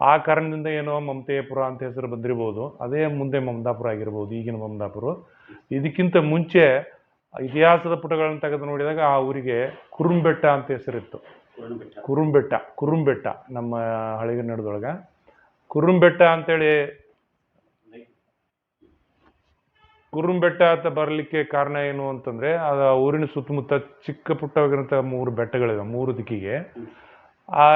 B: ಆ ಕಾರಣದಿಂದ ಏನೋ ಮಮತೆಯಪುರ ಅಂತ ಹೆಸರು ಬಂದಿರ್ಬೋದು. ಅದೇ ಮುಂದೆ ಮಮದಾಪುರ ಆಗಿರ್ಬೋದು ಈಗಿನ ಮಮದಾಪುರ ಇದಕ್ಕಿಂತ ಮುಂಚೆ ಇತಿಹಾಸದ ಪುಟಗಳನ್ನು ತೆಗೆದು ನೋಡಿದಾಗ ಆ ಊರಿಗೆ ಕುರುಂಬೆಟ್ಟ ಅಂತ ಹೆಸರಿತ್ತು.
A: ಕುರುಬೆಟ್ಟ.
B: ಕುರುಂಬೆಟ್ಟ ಕುರುಂಬೆಟ್ಟ ನಮ್ಮ ಹಳೆಗನ್ನಡದೊಳಗೆ. ಕುರುಂಬೆಟ್ಟ ಅಂತೇಳಿ ಕುರುಂಬೆಟ್ಟ ಅಂತ ಬರಲಿಕ್ಕೆ ಕಾರಣ ಏನು ಅಂತಂದ್ರೆ ಆ ಊರಿನ ಸುತ್ತಮುತ್ತ ಚಿಕ್ಕ ಪುಟ್ಟವಾಗಿರುವಂಥ ಮೂರು ಬೆಟ್ಟಗಳಿವೆ ಮೂರು ದಿಕ್ಕಿಗೆ. ಆ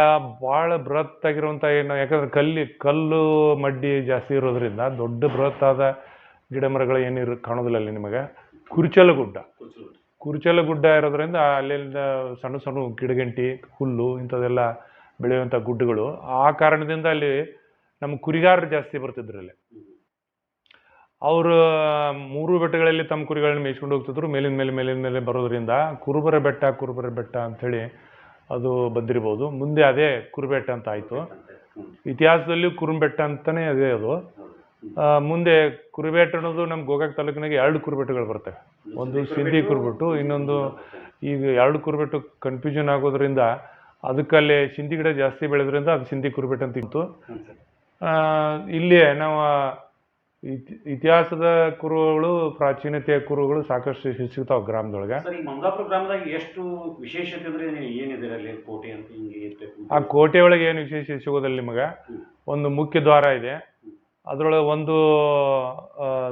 B: ಭಾಳ ಬೃಹತ್ ಆಗಿರುವಂಥ ಏನು ಯಾಕಂದ್ರೆ ಕಲ್ಲಿ ಕಲ್ಲು ಮಡ್ಡಿ ಜಾಸ್ತಿ ಇರೋದ್ರಿಂದ ದೊಡ್ಡ ಬೃಹತ್ ಆದ ಗಿಡ ಮರಗಳು ಏನಿರು ಕಾಣೋದಿಲ್ಲ ಅಲ್ಲಿ ನಿಮಗೆ. ಕುರುಚಲ
A: ಗುಡ್ಡ
B: ಕುರುಚಲ ಗುಡ್ಡ ಇರೋದ್ರಿಂದ ಅಲ್ಲಿಂದ ಸಣ್ಣ ಸಣ್ಣ ಗಿಡಗಂಟಿ ಹುಲ್ಲು ಇಂಥದೆಲ್ಲ ಬೆಳೆಯುವಂಥ ಗುಡ್ಡಗಳು. ಆ ಕಾರಣದಿಂದ ಅಲ್ಲಿ ನಮ್ಮ ಕುರಿಗಾರರು ಜಾಸ್ತಿ ಬರ್ತಿದ್ರು ಅಲ್ಲಿ. ಅವರು, ಮೂರು ಬೆಟ್ಟಗಳಲ್ಲಿ ತಮ್ಮ ಕುರಿಗಳನ್ನ ಮೇಯ್ಸ್ಕೊಂಡು ಹೋಗ್ತಿದ್ರು. ಮೇಲಿನ ಮೇಲೆ ಮೇಲಿನ ಮೇಲೆ ಬರೋದ್ರಿಂದ ಕುರುಬರ ಬೆಟ್ಟ ಕುರುಬರ ಬೆಟ್ಟ ಅಂಥೇಳಿ ಅದು ಬಂದಿರ್ಬೋದು. ಮುಂದೆ ಅದೇ ಕುರುಬೆಟ್ಟ ಅಂತ ಆಯಿತು. ಇತಿಹಾಸದಲ್ಲಿ ಕುರುಬೆಟ್ಟ ಅಂತಲೇ ಅದೇ. ಅದು ಮುಂದೆ ಕುರುಬೆಟ್ಟ ಅನ್ನೋದು ನಮ್ಮ ಗೋಕಾಕ್ ತಾಲೂಕಿನಾಗೆ ಎರಡು ಕುರುಬೆಟ್ಟಗಳು ಬರ್ತವೆ ಒಂದು ಸಿಂಧಿ ಕುರುಬೆಟ್ಟು, ಇನ್ನೊಂದು ಈಗ ಎರಡು ಕುರುಬೆಟ್ಟು ಕನ್ಫ್ಯೂಷನ್ ಆಗೋದ್ರಿಂದ ಅದಕ್ಕಲ್ಲಿ ಸಿಂಧಿ ಗಿಡ ಜಾಸ್ತಿ ಬೆಳೆದ್ರಿಂದ ಅದು ಸಿಂಧಿ ಕುರುಬೆಟ್ಟ ಅಂತ ಇತ್ತು ಇಲ್ಲಿ ನಾವು ಇತಿ- ಇತಿಹಾಸದ ಕುರುಗಳು ಪ್ರಾಚೀನತೆಯ ಕುರುಗಳು ಸಾಕಷ್ಟು ಸಿಗ್ತಾವೆ ಗ್ರಾಮದೊಳಗೆ.
A: ಸರ್ ಈ ಗ್ರಾಮದಾಗ ಎಷ್ಟು ವಿಶೇಷತೆ ಅಂದ್ರೆ ಏನಿದೆ ಅಲ್ಲಿ ಕೋಟೆ ಅಂತ ಹಿಂಗೆ ಇರ್ಬೇಕು
B: ಆ ಕೋಟೆ ಒಳಗೆ ಏನು ವಿಶೇಷ ಸಿಗೋದಿಲ್ಲ ನಿಮಗೆ? ಒಂದು ಮುಖ್ಯ ದ್ವಾರ ಇದೆ. ಅದರೊಳಗೆ ಒಂದು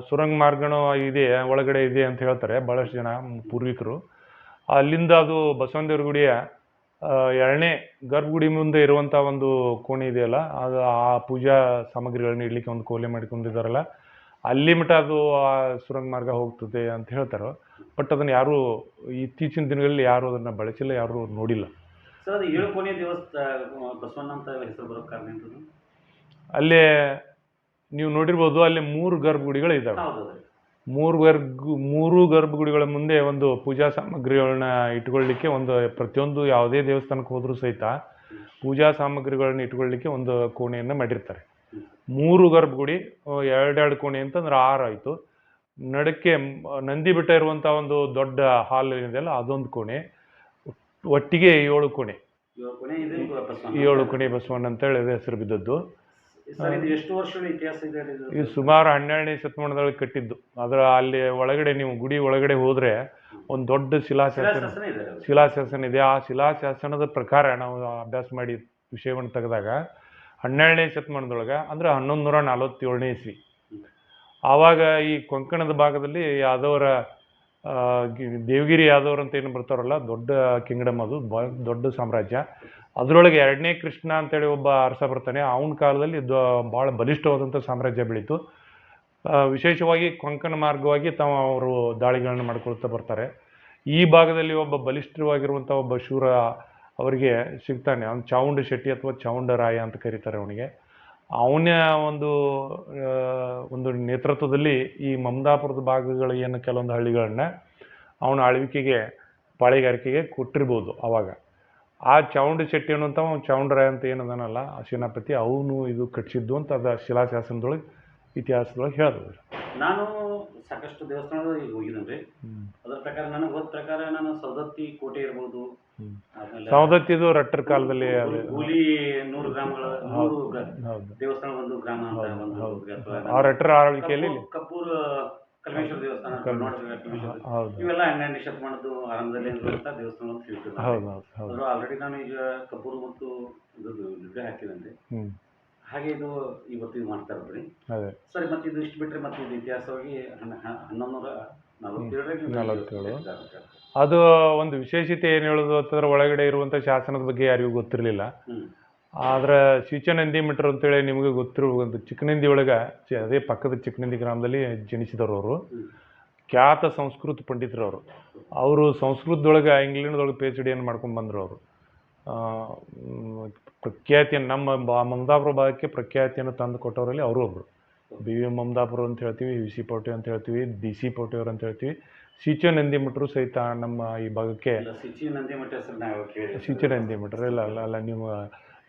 B: ಸುರಂಗ ಮಾರ್ಗನೂ ಇದೆ ಒಳಗಡೆ ಇದೆ ಅಂತ ಹೇಳ್ತಾರೆ ಭಾಳಷ್ಟು ಜನ ಪೂರ್ವಿಕರು. ಅಲ್ಲಿಂದ ಅದು ಬಸವನದೇವ್ರ ಗುಡಿಯ ಎರಡನೇ ಗರ್ಭಗುಡಿ ಮುಂದೆ ಇರುವಂಥ ಒಂದು ಕೋಣೆ ಇದೆಯಲ್ಲ ಅದು ಆ ಪೂಜಾ ಸಾಮಗ್ರಿಗಳನ್ನ ಇಡ್ಲಿಕ್ಕೆ ಒಂದು ಕೋಲೆ ಮಾಡಿಕೊಂಡಿದ್ದಾರಲ್ಲ ಅಲ್ಲಿ ಮಟ್ಟ ಅದು ಆ ಸುರಂಗ ಮಾರ್ಗ ಹೋಗ್ತದೆ ಅಂತ ಹೇಳ್ತಾರೆ ಬಟ್ ಅದನ್ನು ಯಾರೂ ಇತ್ತೀಚಿನ ದಿನಗಳಲ್ಲಿ ಯಾರು ಅದನ್ನು ಬಳಸಿಲ್ಲ ಯಾರು ನೋಡಿಲ್ಲ.
A: ಸರ್ ಅದು ಏಳು ಕೋಣೆ ದೇವಸ್ಥಾನ ಬಸವಣ್ಣ ಅಂತ ಹೆಸರು ಬರೋ ಕಾರಣ ಏನು
B: ಅಲ್ಲಿ ನೀವು ನೋಡಿರ್ಬೋದು ಅಲ್ಲಿ ಮೂರು ಗರ್ಭಗುಡಿಗಳು ಇದ್ದಾವೆ ಮೂರು ಗರ್ಭ ಮೂರು ಗರ್ಭಗುಡಿಗಳ ಮುಂದೆ ಒಂದು ಪೂಜಾ ಸಾಮಗ್ರಿಗಳನ್ನ ಇಟ್ಕೊಳ್ಳಿಕ್ಕೆ ಒಂದು ಪ್ರತಿಯೊಂದು ಯಾವುದೇ ದೇವಸ್ಥಾನಕ್ಕೆ ಹೋದರೂ ಸಹಿತ ಪೂಜಾ ಸಾಮಗ್ರಿಗಳನ್ನ ಇಟ್ಕೊಳ್ಳಿಕ್ಕೆ ಒಂದು ಕೋಣೆಯನ್ನು ಮಾಡಿರ್ತಾರೆ. ಮೂರು ಗರ್ಭಗುಡಿ ಅಹ್, ಎರಡೆರಡು ಕೋಣೆ ಅಂತಂದ್ರೆ ಆರು ಆಯಿತು. ನಡಕ್ಕೆ ನಂದಿ ಬೆಟ್ಟ ಇರುವಂಥ ಒಂದು ದೊಡ್ಡ ಹಾಲ್ ಏನಿದೆಯಲ್ಲ ಅದೊಂದು ಕೋಣೆ. ಒಟ್ಟಿಗೆ ಏಳು ಕೋಣೆ.
A: ಏಳು ಕೋಣೆ ಬಸವಣ್ಣ
B: ಅಂತೇಳಿ ಅದು ಹೆಸರು ಬಿದ್ದದ್ದು.
A: ಇದು
B: ಸುಮಾರು ಹನ್ನೆರಡನೇ ಶತಮಾನದೊಳಗೆ ಕಟ್ಟಿದ್ದು. ಅದರ ಅಲ್ಲಿ ಒಳಗಡೆ ನೀವು ಗುಡಿ ಒಳಗಡೆ ಹೋದ್ರೆ ಒಂದು ದೊಡ್ಡ ಶಿಲಾಶಾಸನ
A: ಶಿಲಾಶಾಸನ ಇದೆ
B: ಶಿಲಾಶಾಸನ ಇದೆ. ಆ ಶಿಲಾಶಾಸನದ ಪ್ರಕಾರ ನಾವು ಅಭ್ಯಾಸ ಮಾಡಿ ವಿಷಯವನ್ನು ತೆಗೆದಾಗ ಹನ್ನೆರಡನೇ ಶತಮಾನದೊಳಗೆ ಅಂದ್ರೆ ಹನ್ನೊಂದು ನೂರ ನಲವತ್ತೇಳನೇ ಇಸ್ವಿ. ಆವಾಗ ಈ ಕೊಂಕಣದ ಭಾಗದಲ್ಲಿ ಯಾದವರ ದೇವಗಿರಿ ಯಾದವರು ಅಂತ ಏನು ಬರ್ತಾರಲ್ಲ, ದೊಡ್ಡ ಕಿಂಗ್ಡಮ್ ಅದು ದೊಡ್ಡ ಸಾಮ್ರಾಜ್ಯ. ಅದರೊಳಗೆ ಎರಡನೇ ಕೃಷ್ಣ ಅಂತೇಳಿ ಒಬ್ಬ ಅರಸ ಬರ್ತಾನೆ. ಅವನ ಕಾಲದಲ್ಲಿ ಭಾಳ ಬಲಿಷ್ಠವಾದಂಥ ಸಾಮ್ರಾಜ್ಯ ಬೆಳೀತು. ವಿಶೇಷವಾಗಿ ಕೊಂಕಣ ಮಾರ್ಗವಾಗಿ ತಾವು ಅವರು ದಾಳಿಗಳನ್ನು ಮಾಡ್ಕೊಳ್ತಾ ಬರ್ತಾರೆ. ಈ ಭಾಗದಲ್ಲಿ ಒಬ್ಬ ಬಲಿಷ್ಠವಾಗಿರುವಂಥ ಒಬ್ಬ ಶೂರ ಅವರಿಗೆ ಸಿಗ್ತಾನೆ. ಅವ್ನು ಚಾವುಂಡ ಶೆಟ್ಟಿ ಅಥವಾ ಚಾವುಂಡರಾಯ ಅಂತ ಕರೀತಾರೆ ಅವನಿಗೆ. ಅವನ ಒಂದು ಒಂದು ನೇತೃತ್ವದಲ್ಲಿ ಈ ಮಮದಾಪುರದ ಭಾಗಗಳ ಏನು ಕೆಲವೊಂದು ಹಳ್ಳಿಗಳನ್ನ ಅವನ ಆಳ್ವಿಕೆಗೆ, ಪಾಳೆಗಾರಿಕೆಗೆ ಕೊಟ್ಟಿರ್ಬೋದು ಅವಾಗ. ಆ ಚಾವುಂಡ ಶೆಟ್ಟಿ ಅನ್ನುವಂಥ ಅವ್ನು ಚಾವುಂಡರಾಯ ಅಂತ ಏನದನಲ್ಲ ಆ ಸೇನಾಪತಿ ಅವನು ಇದು ಕಟ್ಟಿಸಿದ್ದು ಅಂತ ಅದು ಶಿಲಾಶಾಸನದೊಳಗೆ ಇತಿಹಾಸದೊಳಗೆ ಹೇಳ್ಬೋದು
A: ನಾನು ಸಾಕಷ್ಟು ದೇವಸ್ಥಾನಗಳಿಗೆ ಹೋಗಿದ್ದೇನೆ ಅದರ ಪ್ರಕಾರ ನನಗೆ ಹೋದ ಪ್ರಕಾರ ನಾನು ಸವದತ್ತಿ ಕೋಟೆ ಇರ್ಬೋದು.
B: ಸವದತ್ತಿದು ರಟ್ಟರ ಕಾಲದಲ್ಲಿ
A: ಗೂಲಿ ನೂರು ಗ್ರಾಮಗಳ ನೂರು ದೇವಸ್ಥಾನ ಒಂದು ಗ್ರಾಮ.
B: ಆ ರಟ್ಟರ ಆಳ್ವಿಕೆಯಲ್ಲಿ
A: ಕಪ್ಪೂರ್- ಕಪ್ಪೂರ್ ಕಲ್ಮೇಶ್ವರ ದೇವಸ್ಥಾನ ಇವೆಲ್ಲ ಹನ್ನೆರಡನೇ ಶತಮಾನದ್ದು ಆರಂಭದಲ್ಲಿ ಇರುವಂತ ದೇವಸ್ಥಾನ.
B: ಹೌದು
A: ಆಲ್ರೆಡಿ ನಾನು ಈಗ ಕಪೂರ್ ಮತ್ತು ಇದು ವಿಗ್ರಹ ಹಾಕಿದಂತೆ. ಹಾಗೆ ಇದು ಇವತ್ತು ಇದು ಮಾಡ್ತಾ ಇರೋದ್ರಿ.
B: ಅದೇ.
A: ಸರಿ ಮತ್ತೆ ಇದು ಇಷ್ಟು ಬಿಟ್ರೆ ಮತ್ತೆ ಇದು ಇತಿಹಾಸವಾಗಿ ಹನ್ನೊಂದು ನೂರ
B: ನಲವತ್ತೇಳು. ಅದು ಒಂದು ವಿಶೇಷತೆ ಏನು ಹೇಳೋದು ಅಂತಂದ್ರೆ ಒಳಗಡೆ ಇರುವಂಥ ಶಾಸನದ ಬಗ್ಗೆ ಯಾರಿಗೂ ಗೊತ್ತಿರಲಿಲ್ಲ. ಆದ್ರೆ ಶಿವಚನಂದಿ ಮಠರು ಅಂತೇಳಿ ನಿಮಗೆ ಗೊತ್ತಿರೋ ಒಂದು ಚಿಕ್ಕನಂದಿ ಒಳಗೆ ಅದೇ ಪಕ್ಕದ ಚಿಕ್ಕನಂದಿ ಗ್ರಾಮದಲ್ಲಿ ಜನಿಸಿದವರು ಅವರು. ಖ್ಯಾತ ಸಂಸ್ಕೃತ ಪಂಡಿತರು ಅವರು. ಅವರು ಸಂಸ್ಕೃತದೊಳಗೆ ಇಂಗ್ಲೆಂಡ್ದೊಳಗೆ ಪಿ ಎಚ್ ಡಿಯನ್ನು ಮಾಡ್ಕೊಂಡು ಬಂದರು ಅವರು. ಪ್ರಖ್ಯಾತಿಯನ್ನು ನಮ್ಮ ಬಾ ಮಮದಾಪುರ ಭಾಗಕ್ಕೆ ಪ್ರಖ್ಯಾತಿಯನ್ನು ತಂದು ಕೊಟ್ಟವರಲ್ಲಿ ಅವರು ಒಬ್ಬರು ಬಿ ವಿ ಮಮದಾಪುರ ಅಂತ ಹೇಳ್ತೀವಿ ವಿ ಸಿ ಪೋಟಿ ಅಂತ ಹೇಳ್ತೀವಿ ಡಿ ಸಿ ಪೋಟಿಯವ್ರು ಅಂತ ಹೇಳ್ತೀವಿ. ಸಿಚು ನಂದಿ ಮಠರು ಸಹಿತ ನಮ್ಮ ಈ ಭಾಗಕ್ಕೆ
A: ಸಿಚು ನಂದಿ ಮಠ ಹೆಸರು ನಾವು ಕೇಳಿ
B: ಸಿಚೆ ಇಲ್ಲ ಅಲ್ಲ ಅಲ್ಲ ನಿಮ್ಮ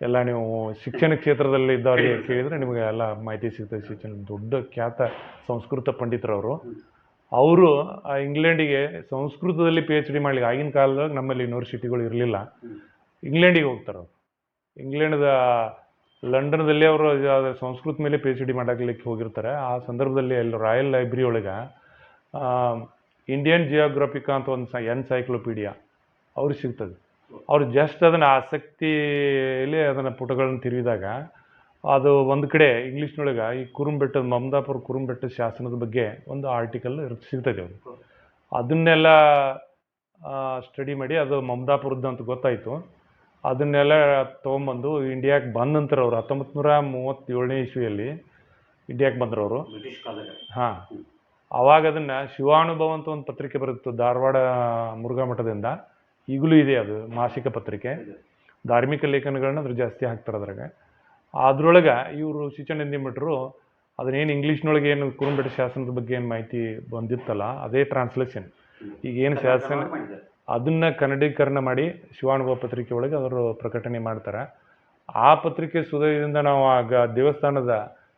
B: ಎಲ್ಲ ನೀವು ಶಿಕ್ಷಣ ಕ್ಷೇತ್ರದಲ್ಲಿ ಇದ್ದವರಿಗೆ ಕೇಳಿದರೆ ನಿಮಗೆ ಎಲ್ಲ ಮಾಹಿತಿ ಸಿಗ್ತದೆ. ಶಿಕ್ಷಣ ದೊಡ್ಡ ಖ್ಯಾತ ಸಂಸ್ಕೃತ ಪಂಡಿತರವರು. ಅವರು ಇಂಗ್ಲೆಂಡಿಗೆ ಸಂಸ್ಕೃತದಲ್ಲಿ ಪಿ ಎಚ್ ಡಿ ಮಾಡ್ಲಿಕ್ಕೆ ಆಗಿನ ಕಾಲದಾಗ ನಮ್ಮಲ್ಲಿ ಯೂನಿವರ್ಸಿಟಿಗಳು ಇರಲಿಲ್ಲ. ಇಂಗ್ಲೆಂಡಿಗೆ ಹೋಗ್ತಾರೆ ಅವರು ಇಂಗ್ಲೆಂಡ್ದ ಲಂಡನ್ದಲ್ಲಿ ಅವರು ಸಂಸ್ಕೃತ ಮೇಲೆ ಪಿ ಎಚ್ ಡಿ ಮಾಡಲಿಕ್ಕೆ ಹೋಗಿರ್ತಾರೆ. ಆ ಸಂದರ್ಭದಲ್ಲಿ ಅಲ್ಲಿ ರಾಯಲ್ ಲೈಬ್ರರಿ ಒಳಗೆ ಇಂಡಿಯನ್ ಜಿಯೋಗ್ರಫಿಕಾ ಅಂತ ಒಂದು ಎನ್ಸೈಕ್ಲೋಪೀಡಿಯಾ ಅವ್ರಿಗೆ ಸಿಗ್ತದೆ. ಅವ್ರು ಜಸ್ಟ್ ಅದನ್ನು ಆಸಕ್ತಿಯಲ್ಲಿ ಅದನ್ನು ಪುಟಗಳನ್ನು ತಿರುವಿದಾಗ, ಅದು ಒಂದು ಕಡೆ ಇಂಗ್ಲೀಷ್ನೊಳಗೆ ಈ ಕುರುಂಬೆಟ್ಟದ ಮಮದಾಪುರ ಕುರುಂಬೆಟ್ಟದ ಶಾಸನದ ಬಗ್ಗೆ ಒಂದು ಆರ್ಟಿಕಲ್ ಸಿಗ್ತದೆ ಅವರು ಅದನ್ನೆಲ್ಲ ಸ್ಟಡಿ ಮಾಡಿ ಅದು ಮಮದಾಪುರದ್ದು ಅಂತ ಗೊತ್ತಾಯಿತು. ಅದನ್ನೆಲ್ಲ ತೊಗೊಂಬಂದು ಇಂಡಿಯಾಕ್ಕೆ ಬಂದ ನಂತರ ಅವರು ಹತ್ತೊಂಬತ್ತು ನೂರ ಮೂವತ್ತೇಳನೇ ಇಸ್ವಿಯಲ್ಲಿ ಇಂಡಿಯಾಕ್ಕೆ ಬಂದರು ಅವರು. ಹಾಂ. ಅವಾಗ ಅದನ್ನು ಶಿವಾನುಭವ ಅಂತ ಒಂದು ಪತ್ರಿಕೆ ಬರುತ್ತೆ ಧಾರವಾಡ ಮುರುಘಾ ಮಠದಿಂದ. ಈಗಲೂ ಇದೆ ಅದು ಮಾಸಿಕ ಪತ್ರಿಕೆ. ಧಾರ್ಮಿಕ ಲೇಖನಗಳನ್ನ ಅದ್ರ ಜಾಸ್ತಿ ಹಾಕ್ತಾರೆ ಅದ್ರಾಗ. ಅದ್ರೊಳಗೆ ಇವರು ಶಿಚನಂದಿ ಮಠರು ಅದನ್ನೇನು ಇಂಗ್ಲೀಷ್ನೊಳಗೆ ಏನು ಕುರುಂಬೆಟ್ಟ ಶಾಸನದ ಬಗ್ಗೆ ಏನು ಮಾಹಿತಿ ಬಂದಿತ್ತಲ್ಲ ಅದೇ ಟ್ರಾನ್ಸ್ಲೇಷನ್ ಈಗ ಏನು ಶಾಸನ ಅದನ್ನ ಕನ್ನಡೀಕರಣ ಮಾಡಿ ಶಿವಾನುಭವ ಪತ್ರಿಕೆ ಒಳಗೆ ಅವರು ಪ್ರಕಟಣೆ ಮಾಡ್ತಾರೆ. ಆ ಪತ್ರಿಕೆ ಸುದಯದಿಂದ ನಾವು ಆಗ ದೇವಸ್ಥಾನದ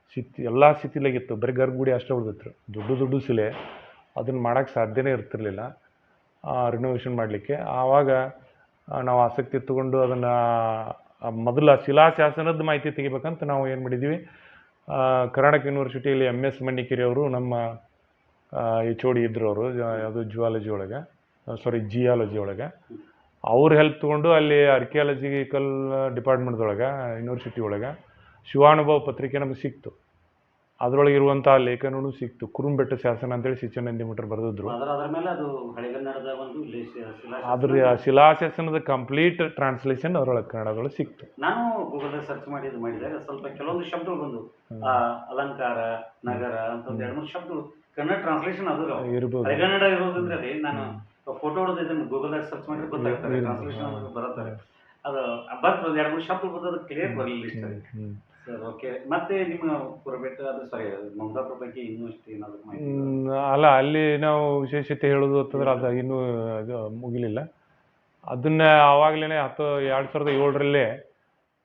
B: ಸ್ಥಿತಿ ಎಲ್ಲ ಸ್ಥಿತಿಲಾಗಿತ್ತು ಬರೀ ಗರ್ಭಗುಡಿ ಅಷ್ಟೇ ಉಳಿದಿತ್ತು. ದೊಡ್ಡ ದೊಡ್ಡ ಶಿಲೆ ಅದನ್ನು ಮಾಡೋಕ್ಕೆ ಸಾಧ್ಯನೇ ಇರ್ತಿರ್ಲಿಲ್ಲ. ರಿನೋವೇಷನ್ ಮಾಡಲಿಕ್ಕೆ. ಆವಾಗ ನಾವು ಆಸಕ್ತಿ ತಗೊಂಡು ಅದನ್ನು ಮೊದಲ ಶಿಲಾಶಾಸನದ ಮಾಹಿತಿ ತೆಗಿಬೇಕಂತ ನಾವು ಏನು ಮಾಡಿದ್ದೀವಿ ಕರ್ನಾಟಕ ಯೂನಿವರ್ಸಿಟಿಯಲ್ಲಿ ಎಂ ಎಸ್ ಮಣ್ಣಿಕೇರಿ ಅವರು ನಮ್ಮ ಎಚ್ ಓ ಡಿ ಇದ್ರು ಅವರು, ಅದು ಜುವಾಲಜಿ ಒಳಗೆ. ಸಾರಿ ಜಿಯಾಲಜಿ ಒಳಗೆ. ಅವ್ರ ಹೆಲ್ಪ್ ತೊಗೊಂಡು ಅಲ್ಲಿ ಆರ್ಕಿಯಾಲಜಿಕಲ್ ಡಿಪಾರ್ಟ್ಮೆಂಟ್ದೊಳಗೆ ಯೂನಿವರ್ಸಿಟಿ ಒಳಗೆ ಶಿವಾನುಭವ ಪತ್ರಿಕೆ ನಮಗೆ ಸಿಕ್ತು. ಅದರೊಳಗೆ ಇರುವಂಥ ಲೇಖನೂ ಸಿಕ್ತು. ಕುರುಂಬೆಟ್ಟ ಶಾಸನ ಅಂತೇಳಿ ಸಿಚನಂದಿ ಮಠರು ಬರೆದಿದ್ರು.
A: ಅದ್ರ
B: ಶಿಲಾಶಾಸನದ ಕಂಪ್ಲೀಟ್ ಟ್ರಾನ್ಸ್ಲೇಷನ್ ಅದರೊಳಗೆ ಕನ್ನಡದೊಳಗೆ ಸಿಕ್ತು.
A: ನಾನು ಗೂಗಲ್ ಸರ್ಚ್ ಮಾಡಿ ಇದು ಮಾಡಿದಾಗ ಸ್ವಲ್ಪ ಕೆಲವೊಂದು ಶಬ್ದಗಳು ಬಂದು ಅಲಂಕಾರ ನಗರ ಅಂತ ಎರಡು ಮೂರು ಶಬ್ದ ಕನ್ನಡ ಟ್ರಾನ್ಸ್ಲೇಷನ್ ಅದು.
B: ಇರ್ಬೋದು.
A: ಕನ್ನಡ ಇರೋದ್ರಿಂದ ರೀ ನಾನು ಫೋಟೋ ಹೊಡೆದು ಇದನ್ನು ಗೂಗಲ್ದಾಗ ಸರ್ಚ್ ಮಾಡಿದ್ರೆ
B: ಗೊತ್ತಾಗ್ತಾರೆ.
A: ಟ್ರಾನ್ಸ್ಲೇಷನ್ ಬರತ್ತಾರೆ. ಅದು ಬರ್ತದೆ ಎರಡು ಮೂರು ಶಬ್ದ ಬರ್ತದೆ ಕ್ಲಿಯರ್ ಬರಲಿಲ್ಲ ಇಷ್ಟ. ಸರ್ ಓಕೆ ಮತ್ತೆ ನಿಮ್ಮ ಅದು ಸಾರಿ ಮಮದಾಪುರ ಬಗ್ಗೆ ಇನ್ನೂ ಇಷ್ಟು ಏನಾದ್ರು ಮಾಹಿತಿ
B: ಅಲ್ಲ ಅಲ್ಲಿ ನಾವು ವಿಶೇಷತೆ ಹೇಳೋದು ಅಂತಂದ್ರೆ ಅದು ಇನ್ನೂ ಮುಗಿಲಿಲ್ಲ. ಅದನ್ನ ಆವಾಗಲೇ ಹತ್ತು ಎರಡು ಸಾವಿರದ ಏಳರಲ್ಲಿ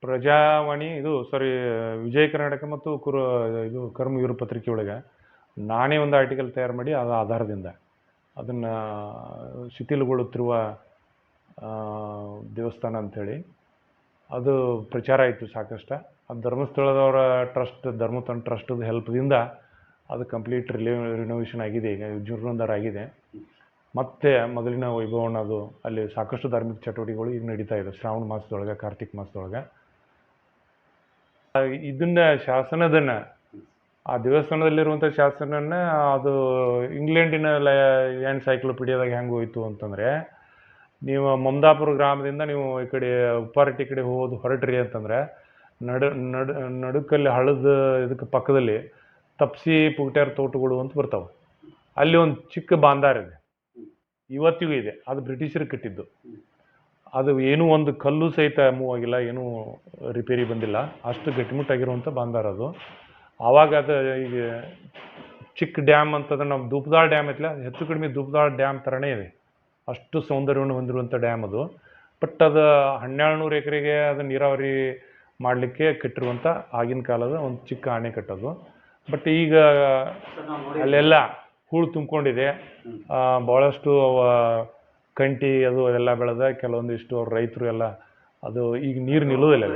B: ಪ್ರಜಾವಾಣಿ ಇದು ಸಾರಿ ವಿಜಯ ಕರ್ನಾಟಕ ಮತ್ತು ಕುರು ಇದು ಕರ್ಮವೀರ ಪತ್ರಿಕೆ ಒಳಗೆ ನಾನೇ ಒಂದು ಆರ್ಟಿಕಲ್ ತಯಾರು ಮಾಡಿ ಅದರ ಆಧಾರದಿಂದ. ಅದನ್ನು ಶಿಥಿಲಗೊಳ್ಳುತ್ತಿರುವ ದೇವಸ್ಥಾನ ಅಂಥೇಳಿ. ಅದು ಪ್ರಚಾರ ಆಯಿತು ಸಾಕಷ್ಟು. ಆ ಧರ್ಮಸ್ಥಳದವರ ಟ್ರಸ್ಟ್ ಧರ್ಮತನ್ ಟ್ರಸ್ಟದ ಹೆಲ್ಪ್ದಿಂದ ಅದು ಕಂಪ್ಲೀಟ್ ರಿಲೇ, ರಿನೋವೇಷನ್ ಆಗಿದೆ. ಈಗ ಜೀರ್ಣೋದ್ಧಾರ ಆಗಿದೆ. ಮತ್ತೆ ಮೊದಲಿನ ವೈಭವನ ಅದು ಅಲ್ಲಿ ಸಾಕಷ್ಟು ಧಾರ್ಮಿಕ ಚಟುವಟಿಕೆಗಳು ಈಗ ನಡೀತಾ ಇದೆ. ಶ್ರಾವಣ ಮಾಸದೊಳಗೆ, ಕಾರ್ತಿಕ್ ಮಾಸದೊಳಗೆ. ಇದನ್ನ ಶಾಸನದನ್ನ ಆ ದೇವಸ್ಥಾನದಲ್ಲಿರುವಂಥ ಶಾಸನನ್ನ ಅದು ಇಂಗ್ಲೆಂಡಿನ ಎನ್ಸೈಕ್ಲೋಪೀಡಿಯಾದಾಗ ಹೆಂಗೆ ಹೋಯಿತು ಅಂತಂದರೆ, ನೀವು ಮಮದಾಪುರ ಗ್ರಾಮದಿಂದ ನೀವು ಈ ಕಡೆ ಉಪ್ಪಾರಟ್ಟಿ ಕಡೆ ಹೋಗೋದು ಹೊರಟ್ರಿ ಅಂತಂದರೆ, ನಡು ನಡು, ನಡುಕಲ್ಲಿ ಹಳದ ಇದಕ್ಕೆ ಪಕ್ಕದಲ್ಲಿ ತಪ್ಸಿ ಪುಟ್ಯಾರ ತೋಟಗಳು ಅಂತ ಬರ್ತಾವೆ. ಅಲ್ಲಿ ಒಂದು ಚಿಕ್ಕ ಬಾಂಧಾರ ಇದೆ. ಇವತ್ತಿಗೂ ಇದೆ. ಅದು ಬ್ರಿಟಿಷರು ಕಟ್ಟಿದ್ದು. ಅದು ಏನೂ ಒಂದು ಕಲ್ಲು ಸಹಿತ ಮೂವ್ ಆಗಿಲ್ಲ, ಏನೂ ರಿಪೇರಿ ಬಂದಿಲ್ಲ. ಅಷ್ಟು ಗಟ್ಟಿಮುಟ್ಟಾಗಿರುವಂಥ ಬಾಂಧಾರ ಅದು. ಆವಾಗ ಅದು ಈಗ ಚಿಕ್ಕ ಡ್ಯಾಮ್ ಅಂತಂದ್ರೆ ನಮ್ಮ ಧೂಪದಾಳ್ ಡ್ಯಾಮ್ ಐತಲ್ಲ ಹೆಚ್ಚು ಕಡಿಮೆ ಧೂಪದಾಳ್ ಡ್ಯಾಮ್ ಥರನೇ ಇದೆ. ಅಷ್ಟು ಸೌಂದರ್ಯವನ್ನು ಹೊಂದಿರುವಂಥ ಡ್ಯಾಮ್ ಅದು. ಬಟ್ ಅದು ಹನ್ನೆರಡು ನೂರು ಎಕರೆಗೆ ಅದು ನೀರಾವರಿ ಮಾಡಲಿಕ್ಕೆ ಕಟ್ಟಿರುವಂಥ ಆಗಿನ ಕಾಲದ ಒಂದು ಚಿಕ್ಕ ಅಣೆಕಟ್ಟದು ಬಟ್ ಈಗ ಅಲ್ಲೆಲ್ಲ ಹೂಳು ತುಂಬಿಕೊಂಡಿದೆ. ಭಾಳಷ್ಟು ಅವ ಕಂಟಿ ಅದು ಎಲ್ಲ ಬೆಳೆದ ಕೆಲವೊಂದಿಷ್ಟು ಅವ್ರ ರೈತರು ಎಲ್ಲ ಅದು ಈಗ ನೀರು ನಿಲ್ಲೋದಿಲ್ಲ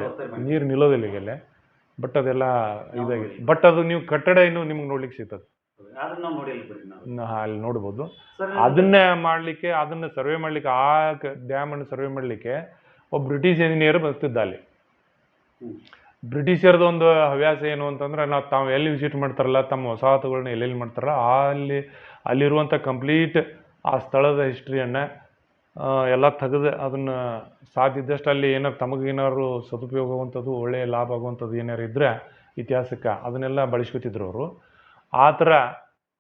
B: ನೀರು ನಿಲ್ಲೋದಿಲ್ಲ ಈಗ ಅಲ್ಲಿ. ಬಟ್ ಅದೆಲ್ಲ ಇದಾಗಿದೆ. ಬಟ್ ಅದು ನೀವು ಕಟ್ಟಡ ಏನು ನಿಮ್ಗೆ ನೋಡ್ಲಿಕ್ಕೆ ಸಿಗ್ತದೆ. ಅಲ್ಲಿ ನೋಡ್ಬೋದು. ಅದನ್ನೇ ಮಾಡಲಿಕ್ಕೆ ಅದನ್ನ ಸರ್ವೆ ಮಾಡಲಿಕ್ಕೆ ಆ ಡ್ಯಾಮನ್ನು ಸರ್ವೆ ಮಾಡಲಿಕ್ಕೆ ಒಬ್ಬ ಬ್ರಿಟಿಷ್ ಇಂಜಿನಿಯರ್ ಬರ್ತಿದ್ದ ಅಲ್ಲಿ. ಬ್ರಿಟಿಷರ್ದು ಒಂದು ಹವ್ಯಾಸ ಏನು ಅಂತಂದ್ರೆ ನಾವು ತಾವು ಎಲ್ಲಿ ವಿಸಿಟ್ ಮಾಡ್ತಾರಲ್ಲ ತಮ್ಮ ವಸಾಹತುಗಳನ್ನ ಎಲ್ಲೆಲ್ಲಿ ಮಾಡ್ತಾರಲ್ಲ ಆ ಅಲ್ಲಿ ಅಲ್ಲಿರುವಂಥ ಕಂಪ್ಲೀಟ್ ಆ ಸ್ಥಳದ ಹಿಸ್ಟ್ರಿಯನ್ನು ಎಲ್ಲ ತೆಗೆದು ಅದನ್ನು ಸಾಧ್ಯದಷ್ಟು ಅಲ್ಲಿ ಏನಾರು ತಮಗೇನಾದ್ರು ಸದುಪಯೋಗ ಆಗುವಂಥದ್ದು ಒಳ್ಳೆಯ ಲಾಭ ಆಗುವಂಥದ್ದು ಏನಾರು ಇದ್ದರೆ ಇತಿಹಾಸಕ್ಕೆ ಅದನ್ನೆಲ್ಲ ಬಳಸ್ಕೊತಿದ್ರು ಅವರು. ಆ ಥರ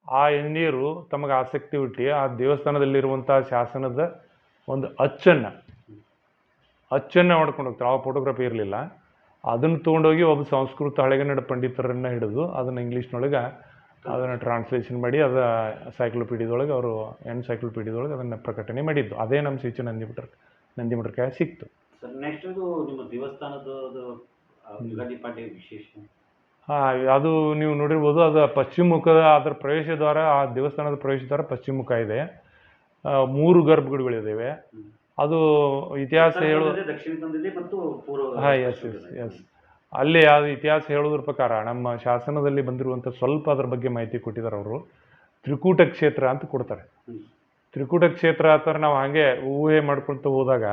B: ಆ ಎಣ್ಣೀರು ತಮಗೆ ಆಸಕ್ತಿ ಹುಟ್ಟಿ ಆ ದೇವಸ್ಥಾನದಲ್ಲಿರುವಂಥ ಶಾಸನದ ಒಂದು ಅಚ್ಚನ್ನು ಅಚ್ಚನ್ನು ಮಾಡ್ಕೊಂಡು ಹೋಗ್ತಾರೆ. ಆ ಫೋಟೋಗ್ರಫಿ ಇರಲಿಲ್ಲ. ಅದನ್ನು ತೊಗೊಂಡೋಗಿ ಒಬ್ಬ ಸಂಸ್ಕೃತ ಹಳೆಗನ್ನಡ ಪಂಡಿತರನ್ನು ಹಿಡಿದು ಅದನ್ನು ಇಂಗ್ಲೀಷ್ನೊಳಗೆ ಅದನ್ನು ಟ್ರಾನ್ಸ್ಲೇಷನ್ ಮಾಡಿ ಅದು ಸೈಕ್ಲೋಪೀಡಿಯದೊಳಗೆ ಅವರು ಎನ್ಸೈಕ್ಲೋಪೀಡಿಯದೊಳಗೆ ಅದನ್ನು ಪ್ರಕಟಣೆ ಮಾಡಿದ್ದು. ಅದೇ ನಮ್ಮ ಸ್ವಿಚ್ ಎಚ್ ನಂದಿಮಠ ಮಠಕ್ಕೆ ಸಿಕ್ತು. ಹಾಂ ಅದು ನೀವು ನೋಡಿರ್ಬೋದು ಅದು ಪಶ್ಚಿಮ ಮುಖದ ಅದರ ಪ್ರವೇಶ ದ್ವಾರ ಆ ದೇವಸ್ಥಾನದ ಪ್ರವೇಶ ದ್ವಾರ ಪಶ್ಚಿಮ ಮುಖ ಇದೆ ಮೂರು ಗರ್ಭಗುಡಿಗಳಿದ್ದಾವೆ. ಅದು ಇತಿಹಾಸ ಹೇಳು
A: ದಕ್ಷಿಣ
B: ಎಸ್ ಎಸ್ ಎಸ್ ಅಲ್ಲಿ ಯಾವ ಇತಿಹಾಸ ಹೇಳೋದ್ರ ಪ್ರಕಾರ ನಮ್ಮ ಶಾಸನದಲ್ಲಿ ಬಂದಿರುವಂಥ ಸ್ವಲ್ಪ ಅದ್ರ ಬಗ್ಗೆ ಮಾಹಿತಿ ಕೊಟ್ಟಿದ್ದಾರೆ ಅವರು. ತ್ರಿಕೂಟ ಕ್ಷೇತ್ರ ಅಂತ ಕೊಡ್ತಾರೆ. ತ್ರಿಕೂಟ ಕ್ಷೇತ್ರ ಆ ನಾವು ಹಾಗೆ ಊಹೆ ಮಾಡ್ಕೊಳ್ತಾ ಹೋದಾಗ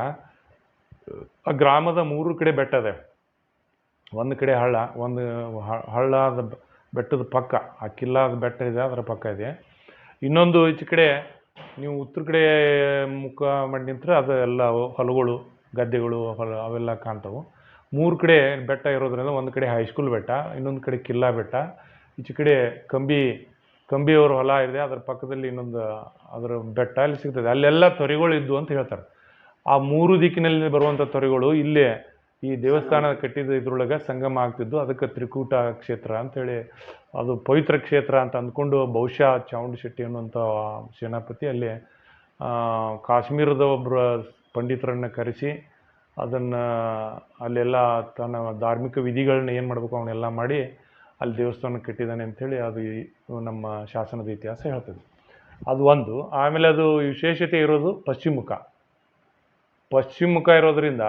B: ಆ ಗ್ರಾಮದ ಮೂರು ಕಡೆ ಬೆಟ್ಟ ಇದೆ. ಒಂದು ಕಡೆ ಹಳ್ಳ ಒಂದು ಹಳ್ಳದ ಬೆಟ್ಟದ ಪಕ್ಕ ಆ ಕಿಲ್ಲಾದ ಬೆಟ್ಟ ಇದೆ ಅದರ ಪಕ್ಕ ಇದೆ. ಇನ್ನೊಂದು ಈಚೆ ಕಡೆ ನೀವು ಉತ್ತರ ಕಡೆ ಮುಖ ಮಾಡಿ ನಿಂತರೆ ಅದು ಎಲ್ಲ ಹೊಲಗಳು ಗದ್ದೆಗಳು ಹೊಲ ಅವೆಲ್ಲ ಕಾಣ್ತಾವೆ. ಮೂರು ಕಡೆ ಬೆಟ್ಟ ಇರೋದ್ರಿಂದ ಒಂದು ಕಡೆ ಹೈಸ್ಕೂಲ್ ಬೆಟ್ಟ ಇನ್ನೊಂದು ಕಡೆ ಕಿಲ್ಲಾ ಬೆಟ್ಟ. ಈಚೆ ಕಡೆ ಕಂಬಿ ಕಂಬಿಯವ್ರ ಹೊಲ ಇದೆ ಅದರ ಪಕ್ಕದಲ್ಲಿ ಇನ್ನೊಂದು ಅದರ ಬೆಟ್ಟ ಅಲ್ಲಿ ಸಿಗ್ತದೆ. ಅಲ್ಲೆಲ್ಲ ತೊರೆಗಳು ಇದ್ದು ಅಂತ ಹೇಳ್ತಾರೆ. ಆ ಮೂರು ದಿಕ್ಕಿನಲ್ಲಿ ಬರುವಂಥ ತೊರೆಗಳು ಇಲ್ಲೇ ಈ ದೇವಸ್ಥಾನ ಕಟ್ಟಿದ ಇದ್ರೊಳಗೆ ಸಂಗಮ ಆಗ್ತಿದ್ದು. ಅದಕ್ಕೆ ತ್ರಿಕೂಟ ಕ್ಷೇತ್ರ ಅಂಥೇಳಿ ಅದು ಪವಿತ್ರ ಕ್ಷೇತ್ರ ಅಂತ ಅಂದ್ಕೊಂಡು ಬಹುಶಃ ಚಾಮುಂಡಿ ಶೆಟ್ಟಿ ಅನ್ನುವಂಥ ಸೇನಾಪತಿ ಅಲ್ಲಿ ಕಾಶ್ಮೀರದ ಒಬ್ಬರ ಪಂಡಿತರನ್ನು ಕರೆಸಿ ಅದನ್ನು ಅಲ್ಲೆಲ್ಲ ತನ್ನ ಧಾರ್ಮಿಕ ವಿಧಿಗಳನ್ನ ಏನು ಮಾಡಬೇಕು ಅವನ್ನೆಲ್ಲ ಮಾಡಿ ಅಲ್ಲಿ ದೇವಸ್ಥಾನ ಕಟ್ಟಿದ್ದಾನೆ ಅಂಥೇಳಿ ಅದು ನಮ್ಮ ಶಾಸನದ ಇತಿಹಾಸ ಹೇಳ್ತದೆ. ಅದು ಒಂದು. ಆಮೇಲೆ ಅದು ವಿಶೇಷತೆ ಇರೋದು ಪಶ್ಚಿಮ ಮುಖ. ಪಶ್ಚಿಮ ಮುಖ ಇರೋದರಿಂದ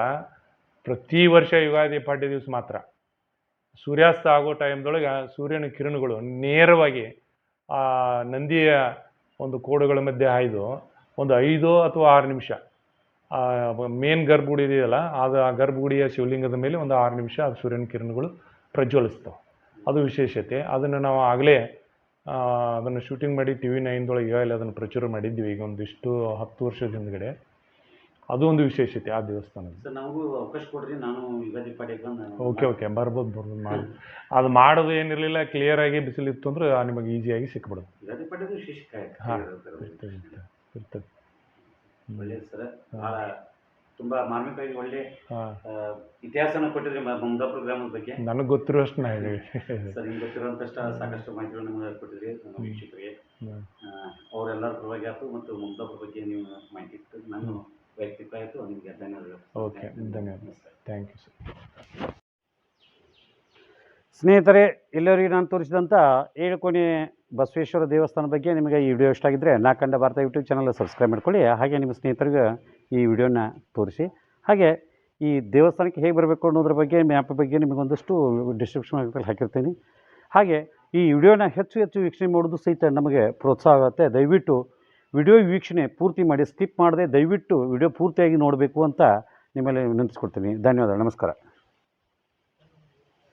B: ಪ್ರತಿ ವರ್ಷ ಯುಗಾದಿ ಪಾಠ್ಯ ದಿವಸ ಮಾತ್ರ. ಸೂರ್ಯಾಸ್ತ ಆಗೋ ಟೈಮ್ದೊಳಗೆ ಸೂರ್ಯನ ಕಿರಣಗಳು ನೇರವಾಗಿ ಆ ನಂದಿಯ ಒಂದು ಕೋಡುಗಳ ಮಧ್ಯೆ ಹಾಯ್ದು ಒಂದು ಐದು ಅಥವಾ ಆರು ನಿಮಿಷ ಮೇನ್ ಗರ್ಭಗುಡಿ ಇದೆಯಲ್ಲ ಅದು ಆ ಗರ್ಭಗುಡಿಯ ಶಿವಲಿಂಗದ ಮೇಲೆ ಒಂದು ಆರು ನಿಮಿಷ ಅದು ಸೂರ್ಯನ ಕಿರಣಗಳು ಪ್ರಜ್ವಲಿಸ್ತವೆ. ಅದು ವಿಶೇಷತೆ. ಅದನ್ನು ನಾವು ಆಗಲೇ ಅದನ್ನು ಶೂಟಿಂಗ್ ಮಾಡಿ ಟಿ ವಿ ನೈನ್ದೊಳಗೆ ಇಲ್ಲ ಅದನ್ನು ಪ್ರಚುರ ಮಾಡಿದ್ವಿ ಈಗ ಒಂದಿಷ್ಟು ಹತ್ತು ವರ್ಷದ ಹಿಂದ್ಗಡೆ. ಅದು ಒಂದು ವಿಶೇಷತೆ ಆ
A: ದೇವಸ್ಥಾನ ಅವಕಾಶ ಕೊಡ್ರಿ. ನಾನು
B: ಓಕೆ ಓಕೆ. ಬರ್ಬೋದು ಬರ್ಬೋದು. ಮಾಡಿ. ಅದು ಮಾಡೋದು ಏನಿರಲಿಲ್ಲ ಕ್ಲಿಯರ್ ಆಗಿ ಬಿಸಿಲಿತ್ತು ಅಂದ್ರೆ ನಿಮಗೆ ಈಸಿಯಾಗಿ ಸಿಕ್ಬಿಡೋದು ಹಾ.
A: ಇರ್ತದೆ. ಒಳ್ಳೇದು ಸರ್. ಭಾಳ ತುಂಬಾ ಮಾರ್ಮಿಕವಾಗಿ ಒಳ್ಳೆ ಇತಿಹಾಸನ ಕೊಟ್ಟಿದ್ರಿ ಮ- ಗ್ರಾಮದ ಬಗ್ಗೆ.
B: ನನಗೆ ಗೊತ್ತಿರುವಷ್ಟು ನಾ ಹೇಳಿ
A: ಸರ್ ನಿಮ್ಗೆ ಗೊತ್ತಿರುವಂತಷ್ಟ ಸಾಕಷ್ಟು ಮಾಹಿತಿಗಳು ನಮಗೆ ಕೊಟ್ಟಿದ್ರಿ ನಮ್ಮ ವೀಕ್ಷಕರಿಗೆ. ಅವರೆಲ್ಲರ ಪರವಾಗಿ ಆಯ್ತು ಮತ್ತು ಮುಂದಾಪುರ ಬಗ್ಗೆ ನೀವು ಮಾಹಿತಿ ಇತ್ತು. ನಾನು ವೈಯಕ್ತಿಕ ಆಯಿತು. ನಿಮಗೆ ಧನ್ಯವಾದಗಳು
B: ಓಕೆ ಧನ್ಯವಾದ. Thank you sir.
A: ಸ್ನೇಹಿತರೆ ಎಲ್ಲರಿಗೂ ನಾನು ತೋರಿಸಿದಂಥ ಏಳುಕೋಣೆ ಬಸವೇಶ್ವರ ದೇವಸ್ಥಾನ ಬಗ್ಗೆ ನಿಮಗೆ ಈ ವಿಡಿಯೋ ಇಷ್ಟ ಆಗಿದ್ದರೆ ನಾ ಕಂಡ ಭಾರತ ಯೂಟ್ಯೂಬ್ ಚಾನಲ್ ಸಬ್ಸ್ಕ್ರೈಬ್ ಮಾಡ್ಕೊಳ್ಳಿ. ಹಾಗೆ ನಿಮ್ಮ ಸ್ನೇಹಿತರಿಗೆ ಈ ವಿಡಿಯೋನ ತೋರಿಸಿ. ಹಾಗೆ ಈ ದೇವಸ್ಥಾನಕ್ಕೆ ಹೇಗೆ ಬರಬೇಕು ಅನ್ನೋದ್ರ ಬಗ್ಗೆ ಮ್ಯಾಪ್ ಬಗ್ಗೆ ನಿಮಗೊಂದಷ್ಟು ಡಿಸ್ಕ್ರಿಪ್ಷನ್ ಹಾಕಿರ್ತೀನಿ. ಹಾಗೆ ಈ ವಿಡಿಯೋನ ಹೆಚ್ಚು ಹೆಚ್ಚು ವೀಕ್ಷಣೆ ಮಾಡೋದು ಸಹಿತ ನಮಗೆ ಪ್ರೋತ್ಸಾಹ ಆಗುತ್ತೆ. ದಯವಿಟ್ಟು ವಿಡಿಯೋ ವೀಕ್ಷಣೆ ಪೂರ್ತಿ ಮಾಡಿ ಸ್ಕಿಪ್ ಮಾಡದೆ ದಯವಿಟ್ಟು ವಿಡಿಯೋ ಪೂರ್ತಿಯಾಗಿ ನೋಡಬೇಕು ಅಂತ ನಿಮ್ಮಲ್ಲಿ ವಿನಂತಿಸ್ಕೊಡ್ತೀನಿ. ಧನ್ಯವಾದ ನಮಸ್ಕಾರ.